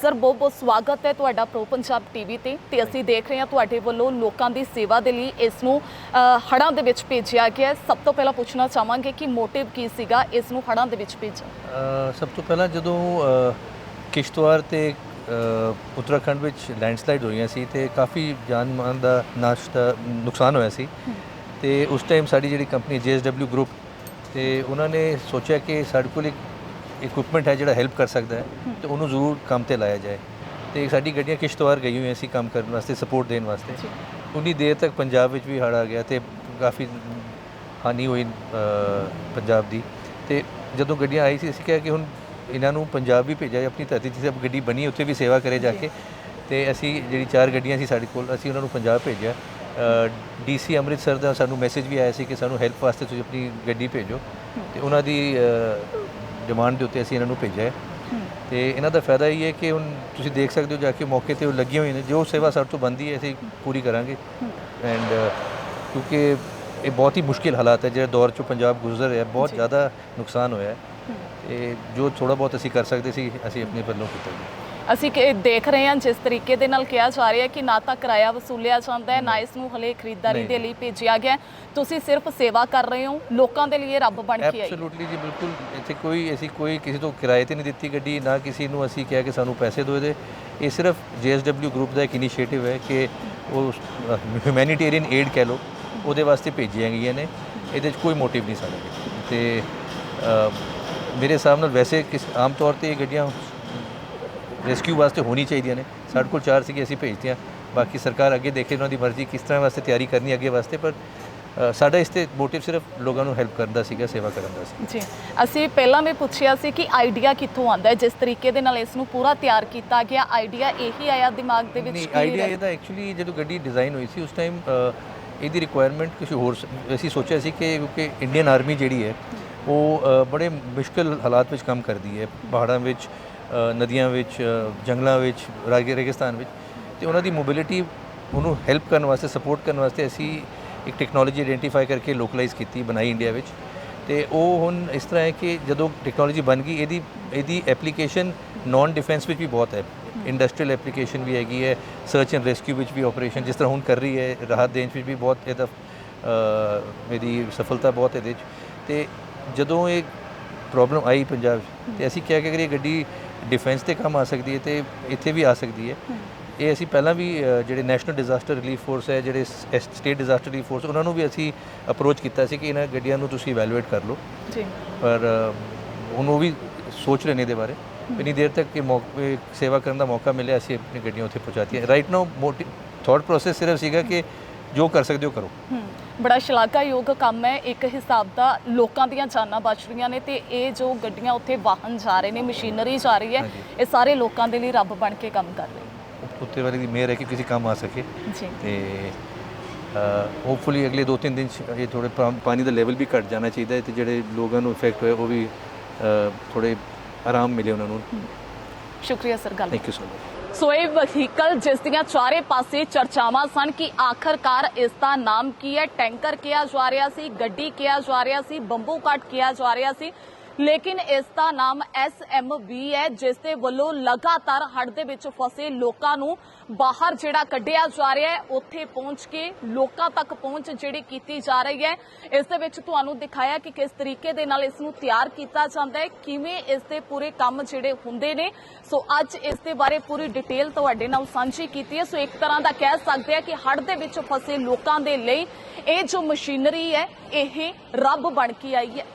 ਸਰ ਬਹੁਤ ਬਹੁਤ ਸਵਾਗਤ ਹੈ ਤੁਹਾਡਾ ਪ੍ਰੋ ਪੰਜਾਬ ਟੀਵੀ ਤੇ। ਤੇ ਅਸੀਂ ਦੇਖ ਰਹੇ ਹਾਂ ਤੁਹਾਡੇ ਵੱਲੋਂ ਲੋਕਾਂ ਦੀ ਸੇਵਾ ਦੇ ਲਈ ਇਸ ਨੂੰ ਅ, ਹੜ੍ਹਾਂ ਦੇ ਵਿੱਚ ਭੇਜਿਆ ਗਿਆ। ਸਭ ਤੋਂ ਪਹਿਲਾਂ ਪੁੱਛਣਾ ਚਾਹਾਂਗੇ ਕਿ ਮੋਟਿਵ ਕੀ ਸੀਗਾ ਇਸ ਨੂੰ ਹੜ੍ਹਾਂ ਦੇ ਵਿੱਚ ਭੇਜਣ? ਅ, ਸਭ ਤੋਂ ਪਹਿਲਾਂ ਜਦੋਂ ਅ, ਕਿਸ਼ਤਵਾੜ ਤੇ ਉੱਤਰਾਖੰਡ ਵਿੱਚ ਲੈਂਡਸਲਾਈਡ ਹੋਈਆਂ ਸੀ ਤੇ ਕਾਫੀ ਜਾਨ ਮਾਲ ਦਾ ਨਾਸ਼ ਦਾ ਨੁਕਸਾਨ ਹੋਇਆ ਸੀ। ਤੇ ਉਸ ਟਾਈਮ ਸਾਡੀ ਜਿਹੜੀ ਕੰਪਨੀ JSW ਗਰੁੱਪ ਤੇ ਉਹਨਾਂ ਨੇ ਸੋਚਿਆ ਕਿ ਸਾਡੇ ਕੋਲ ਇੱਕ ਇਕਵਿਪਮੈਂਟ ਹੈ ਜਿਹੜਾ ਹੈਲਪ ਕਰ ਸਕਦਾ ਹੈ ਤੇ ਉਹਨੂੰ ਜ਼ਰੂਰ ਕੰਮ ਤੇ ਲਾਇਆ ਜਾਏ। ਤੇ ਸਾਡੀ ਗੱਡੀਆਂ ਕਿਸ਼ਤਵਾੜ ਗਈ ਹੋਈਆਂ ਸੀ ਕੰਮ ਕਰਨ ਵਾਸਤੇ ਸਪੋਰਟ ਦੇਣ ਵਾਸਤੇ। ਉਨੀ ਦੇਰ ਤੱਕ ਪੰਜਾਬ ਵਿੱਚ ਵੀ ਹੜ੍ਹ ਆ ਗਿਆ ਤੇ ਕਾਫੀ ਹਾਨੀ ਹੋਈ ਪੰਜਾਬ ਦੀ। ਤੇ ਜਦੋਂ ਗੱਡੀਆਂ ਆਈ ਸੀ ਅਸੀਂ ਕਿਹਾ ਕਿ ਹੁਣ ਇਹਨਾਂ ਨੂੰ ਪੰਜਾਬ ਵੀ ਭੇਜਿਆ ਆਪਣੀ ਧਰਤੀ ਜਿੱਥੇ ਗੱਡੀ ਬਣੀ ਉੱਥੇ ਵੀ ਸੇਵਾ ਕਰੇ ਜਾ। ਕੇ। ਤੇ ਅਸੀਂ ਜਿਹੜੀ ਚਾਰ ਗੱਡੀਆਂ ਸੀ ਸਾਡੇ ਕੋਲ ਅਸੀਂ ਉਹਨਾਂ ਨੂੰ ਪੰਜਾਬ ਭੇਜਿਆ। ਡੀਸੀ ਅੰਮ੍ਰਿਤਸਰ ਦਾ ਸਾਨੂੰ ਮੈਸੇਜ ਵੀ ਆਇਆ ਸੀ ਕਿ ਸਾਨੂੰ ਹੈਲਪ ਵਾਸਤੇ ਤੁਸੀਂ ਆਪਣੀ ਗੱਡੀ ਭੇਜੋ। ਤੇ ਉਹਨਾਂ ਦੀ ਡਿਮਾਂਡ ਦੇ ਉੱਤੇ ਅਸੀਂ ਇਹਨਾਂ ਨੂੰ ਭੇਜਿਆ ਹੈ। ਤੇ ਇਹਨਾਂ ਦਾ ਫਾਇਦਾ ਇਹ ਹੈ ਕਿ ਹੁਣ ਤੁਸੀਂ ਦੇਖ ਸਕਦੇ ਹੋ ਜਾ ਕੇ ਮੌਕੇ ਤੇ ਉਹ ਲੱਗੀਆਂ ਹੋਈਆਂ ਨੇ। ਜੋ ਸੇਵਾ ਸਾਡੇ ਤੋਂ ਬੰਦੀ ਹੈ ਅਸੀਂ ਪੂਰੀ ਕਰਾਂਗੇ। ਐਂਡ ਕਿਉਂਕਿ ਇਹ ਬਹੁਤ ਹੀ ਮੁਸ਼ਕਿਲ ਹਾਲਾਤ ਹੈ। ਜਿਹੜੇ ਦੌਰ ਚੋਂ ਪੰਜਾਬ ਗੁਜ਼ਰ ਰਿਹਾ ਬਹੁਤ ਜ਼ਿਆਦਾ ਨੁਕਸਾਨ ਹੋਇਆ ਹੈ। ਤੇ ਜੋ ਥੋੜਾ ਬਹੁਤ ਅਸੀਂ ਕਰ ਸਕਦੇ ਸੀ ਅਸੀਂ ਆਪਣੇ ਵੱਲੋਂ ਕੀਤਾ ਜੀ। ਅਸੀਂ ਕਿ ਦੇਖ ਰਹੇ ਹਾਂ ਜਿਸ ਤਰੀਕੇ ਦੇ ਨਾਲ ਕਿਹਾ ਜਾ ਰਿਹਾ ਹੈ ਕਿ ਨਾ ਤਾਂ ਕਿਰਾਇਆ ਵਸੂਲਿਆ ਜਾਂਦਾ ਹੈ ਨਾ ਇਸ ਨੂੰ ਹਲੇ ਖਰੀਦਦਾਰੀ ਦੇ ਲਈ ਭੇਜਿਆ ਗਿਆ। ਤੁਸੀਂ ਸਿਰਫ ਸੇਵਾ ਕਰ ਰਹੇ ਹੋ ਲੋਕਾਂ ਦੇ ਲਈ ਰੱਬ ਬਣ ਕੇ ਆਈ ਐਬਸੋਲੂਟਲੀ ਜੀ ਬਿਲਕੁਲ। ਇੱਥੇ ਕੋਈ ਅਸੀਂ ਕੋਈ ਕਿਸੇ ਤੋਂ ਕਿਰਾਏ ਤੇ ਨਹੀਂ ਦਿੱਤੀ ਗੱਡੀ ਨਾ ਕਿਸੇ ਨੂੰ ਅਸੀਂ ਕਿਹਾ ਕਿ ਸਾਨੂੰ ਪੈਸੇ ਦਿਓ ਇਹਦੇ। ਇਹ ਸਿਰਫ JSW ਗਰੁੱਪ ਦਾ ਇੱਕ ਇਨੀਸ਼ੀਏਟਿਵ ਹੈ ਕਿ ਉਹ ਹਿਊਮੈਨਿਟੇਰੀਅਨ ਏਡ ਕਹਿ ਲਓ ਉਹਦੇ ਵਾਸਤੇ ਭੇਜੀਆਂ ਗਈਆਂ ਨੇ। ਇਹਦੇ 'ਚ ਕੋਈ ਮੋਟਿਵ ਨਹੀਂ ਸਾਡਾ ਤੇ ਮੇਰੇ ਹਿਸਾਬ ਨਾਲ ਵੈਸੇ ਕਿਸ ਆਮ ਤੌਰ ਤੇ ਇਹ ਗੱਡੀਆਂ ਰੈਸਕਿਊ ਵਾਸਤੇ ਹੋਣੀ ਚਾਹੀਦੀਆਂ ਨੇ। ਸਾਡੇ ਕੋਲ ਚਾਰ ਸੀਗੇ ਅਸੀਂ ਭੇਜਤੀਆਂ। ਬਾਕੀ ਸਰਕਾਰ ਅੱਗੇ ਦੇਖੇ ਉਹਨਾਂ ਦੀ ਮਰਜ਼ੀ ਕਿਸ ਤਰ੍ਹਾਂ ਵਾਸਤੇ ਤਿਆਰੀ ਕਰਨੀ ਅੱਗੇ ਵਾਸਤੇ ਪਰ ਸਾਡਾ ਇਸ ਤੇ ਮੋਟਿਵ ਸਿਰਫ ਲੋਕਾਂ ਨੂੰ ਹੈਲਪ ਕਰਨ ਦਾ ਸੀਗਾ ਸੇਵਾ ਕਰਨ ਦਾ ਸੀ ਜੀ। ਅਸੀਂ ਪਹਿਲਾਂ ਵੀ ਪੁੱਛਿਆ ਸੀ ਕਿ ਆਈਡੀਆ ਕਿੱਥੋਂ ਆਉਂਦਾ ਹੈ ਜਿਸ ਤਰੀਕੇ ਦੇ ਨਾਲ ਇਸ ਨੂੰ ਪੂਰਾ ਤਿਆਰ ਕੀਤਾ ਗਿਆ। ਆਈਡੀਆ ਇਹੀ ਆਇਆ ਦਿਮਾਗ ਦੇ ਵਿੱਚ ਨਹੀਂ ਆਈਡੀਆ ਇਹਦਾ ਐਕਚੁਅਲੀ ਜਦੋਂ ਗੱਡੀ ਡਿਜ਼ਾਈਨ ਹੋਈ ਸੀ ਉਸ ਟਾਈਮ ਇਹਦੀ ਰਿਕੁਆਇਰਮੈਂਟ ਕੁਝ ਹੋਰ ਅਸੀਂ ਸੋਚਿਆ ਸੀ ਕਿ ਕਿਉਂਕਿ ਇੰਡੀਅਨ ਆਰਮੀ ਜਿਹੜੀ ਹੈ ਉਹ ਬੜੇ ਮੁਸ਼ਕਲ ਹਾਲਾਤ ਵਿੱਚ ਕੰਮ ਕਰਦੀ ਹੈ। ਪਹਾੜਾਂ ਵਿੱਚ ਨਦੀਆਂ ਵਿੱਚ ਜੰਗਲਾਂ ਵਿੱਚ ਰਾਗੇ ਰੇਗਿਸਤਾਨ ਵਿੱਚ ਤੇ ਉਹਨਾਂ ਦੀ ਮੋਬਿਲਿਟੀ ਉਹਨੂੰ ਹੈਲਪ ਕਰਨ ਵਾਸਤੇ ਸਪੋਰਟ ਕਰਨ ਵਾਸਤੇ ਅਸੀਂ ਇੱਕ ਟੈਕਨੋਲੋਜੀ ਆਇਡੈਂਟੀਫਾਈ ਕਰਕੇ ਲੋਕਲਾਈਜ਼ ਕੀਤੀ ਬਣਾਈ ਇੰਡੀਆ ਵਿੱਚ। ਤੇ ਉਹ ਹੁਣ ਇਸ ਤਰ੍ਹਾਂ ਹੈ ਕਿ ਜਦੋਂ ਟੈਕਨੋਲੋਜੀ ਬਣ ਗਈ ਇਹਦੀ ਇਹਦੀ ਐਪਲੀਕੇਸ਼ਨ ਨਾਨ ਡਿਫੈਂਸ ਵਿੱਚ ਵੀ ਬਹੁਤ ਹੈ। ਇੰਡਸਟਰੀਅਲ ਐਪਲੀਕੇਸ਼ਨ ਵੀ ਹੈਗੀ ਹੈ ਸਰਚ ਐਂਡ ਰੈਸਕਿਊ ਵਿੱਚ ਵੀ ਆਪਰੇਸ਼ਨ ਜਿਸ ਤਰ੍ਹਾਂ ਹੁਣ ਕਰ ਰਹੀ ਹੈ ਰਾਹਤ ਦੇਣ ਵਿੱਚ ਵੀ ਬਹੁਤ ਇਹਦਾ ਅ, ਇਹਦੀ ਸਫਲਤਾ ਬਹੁਤ ਇਹਦੇ 'ਚ ਤੇ ਜਦੋਂ ਇਹ ਪ੍ਰੋਬਲਮ ਆਈ ਪੰਜਾਬ 'ਚ ਤੇ ਅਸੀਂ ਕਿਹਾ ਕਿ ਅਗਰ ਇਹ ਗੱਡੀ ਡਿਫੈਂਸ ਤੇ ਕੰਮ ਆ ਸਕਦੀ ਹੈ ਤੇ ਇੱਥੇ ਵੀ ਆ ਸਕਦੀ ਹੈ। ਇਹ ਅਸੀਂ ਪਹਿਲਾਂ ਵੀ ਜਿਹੜੇ ਨੈਸ਼ਨਲ ਡਿਜ਼ਾਸਟਰ ਰਿਲੀਫ ਫੋਰਸ ਹੈ ਜਿਹੜੇ ਸਟੇਟ ਡਿਜ਼ਾਸਟਰ ਰਿਲੀਫ ਫੋਰਸ ਉਹਨਾਂ ਨੂੰ ਵੀ ਅਸੀਂ ਅਪਰੋਚ ਕੀਤਾ ਸੀ ਕਿ ਇਹਨਾਂ ਗੱਡੀਆਂ ਨੂੰ ਤੁਸੀਂ ਇਵੈਲੂਏਟ ਕਰ ਲਓ। ਜੀ। ਪਰ ਹੁਣ ਉਹ ਵੀ ਸੋਚ ਰਹੇ ਨੇ ਇਹਦੇ ਬਾਰੇ। ਇੰਨੀ ਦੇਰ ਤੱਕ ਕਿ ਮੌਕੇ ਸੇਵਾ ਕਰਨ ਦਾ ਮੌਕਾ ਮਿਲਿਆ ਅਸੀਂ ਆਪਣੀ ਗੱਡੀਆਂ ਉੱਥੇ ਪਹੁੰਚਾਤੀਆਂ। ਰਾਈਟ ਨਾਓ ਥਾਟ ਪ੍ਰੋਸੈਸ ਸਿਰਫ ਸੀਗਾ ਕਿ ਜੋ ਕਰ ਸਕਦੇ ਹੋ ਕਰੋ। ਬੜਾ ਸ਼ਲਾਘਾਯੋਗ ਕੰਮ ਹੈ। ਇੱਕ ਹਿਸਾਬ ਦਾ ਲੋਕਾਂ ਦੀਆਂ ਜਾਨਾਂ ਬਚ ਰਹੀਆਂ ਨੇ ਤੇ ਇਹ ਜੋ ਗੱਡੀਆਂ ਉੱਥੇ ਵਾਹਨ ਜਾ ਰਹੇ ਨੇ ਮਸ਼ੀਨਰੀ ਜਾ ਰਹੀ ਹੈ। ਇਹ ਸਾਰੇ ਲੋਕਾਂ ਦੇ ਲਈ ਰੱਬ ਬਣ ਕੇ ਕੰਮ ਕਰ ਰਹੇ ਉੱਤੇ ਵਾਲੇ ਦੀ ਮਿਹਰ ਹੈ ਕਿ ਕਿਸੇ ਕੰਮ ਆ ਸਕੇ। ਜੀ। ਤੇ ਹੋਪਫੁਲੀ ਅਗਲੇ 2-3 ਦਿਨ ਇਹ ਥੋੜੇ ਪਾਣੀ ਦਾ ਲੈਵਲ ਵੀ ਘਟ ਜਾਣਾ ਚਾਹੀਦਾ ਹੈ ਤੇ ਜਿਹੜੇ ਲੋਕਾਂ ਨੂੰ ਇਫੈਕਟ ਹੋਇਆ ਉਹ ਵੀ ਥੋੜੇ ਆਰਾਮ ਮਿਲੇ ਉਹਨਾਂ ਨੂੰ। ਸ਼ੁਕਰੀਆ ਸਰ ਗੱਲ ਥੈਂਕ ਯੂ ਸੋ ਮਚ ਸੋਏ ਵਹੀਕਲ, ਜਿਸ ਦੀਆਂ ਚਾਰੇ ਪਾਸੇ ਚਰਚਾਵਾਂ ਸਨ ਕਿ ਆਖਰਕਾਰ ਇਸ ਦਾ ਨਾਮ ਕੀ ਹੈ? ਟੈਂਕਰ ਕਿਹਾ ਜਾ ਰਿਹਾ ਸੀ, ਗੱਡੀ ਕਿਹਾ ਜਾ ਰਿਹਾ ਸੀ, ਬੰਬੂ ਕੱਟ ਕਿਹਾ ਜਾ ਰਿਹਾ ਸੀ। ਲੇਕਿਨ ਇਸ ਦਾ ਨਾਮ ਐਸਐਮਬੀ ਹੈ, ਜਿਸ ਦੇ ਵੱਲੋਂ ਲਗਾਤਾਰ ਹੜ ਦੇ ਵਿੱਚ ਫਸੇ ਲੋਕਾਂ ਨੂੰ ਬਾਹਰ ਜਿਹੜਾ ਕੱਢਿਆ ਜਾ ਰਿਹਾ ਹੈ, ਉੱਥੇ ਪਹੁੰਚ ਕੇ ਲੋਕਾਂ ਤੱਕ ਪਹੁੰਚ ਜਿਹੜੀ ਕੀਤੀ ਜਾ ਰਹੀ ਹੈ, ਇਸ ਦੇ ਵਿੱਚ ਤੁਹਾਨੂੰ ਦਿਖਾਇਆ ਕਿ ਕਿਸ ਤਰੀਕੇ ਦੇ ਨਾਲ ਇਸ ਨੂੰ ਤਿਆਰ ਕੀਤਾ ਜਾਂਦਾ ਹੈ, ਕਿਵੇਂ ਇਸ ਦੇ ਪੂਰੇ ਕੰਮ ਜਿਹੜੇ ਹੁੰਦੇ ਨੇ। ਸੋ ਅੱਜ ਇਸ ਦੇ ਬਾਰੇ ਪੂਰੀ ਡਿਟੇਲ ਤੁਹਾਡੇ ਨਾਲ ਸਾਂਝੀ ਕੀਤੀ ਹੈ। ਸੋ ਇੱਕ ਤਰ੍ਹਾਂ ਦਾ ਕਹਿ ਸਕਦੇ ਆ ਕਿ ਹੜ ਦੇ ਵਿੱਚ ਫਸੇ ਲੋਕਾਂ ਦੇ ਲਈ ਇਹ ਜੋ ਮਸ਼ੀਨਰੀ ਹੈ, ਇਹ ਰੱਬ ਬਣ ਕੇ ਆਈ ਹੈ।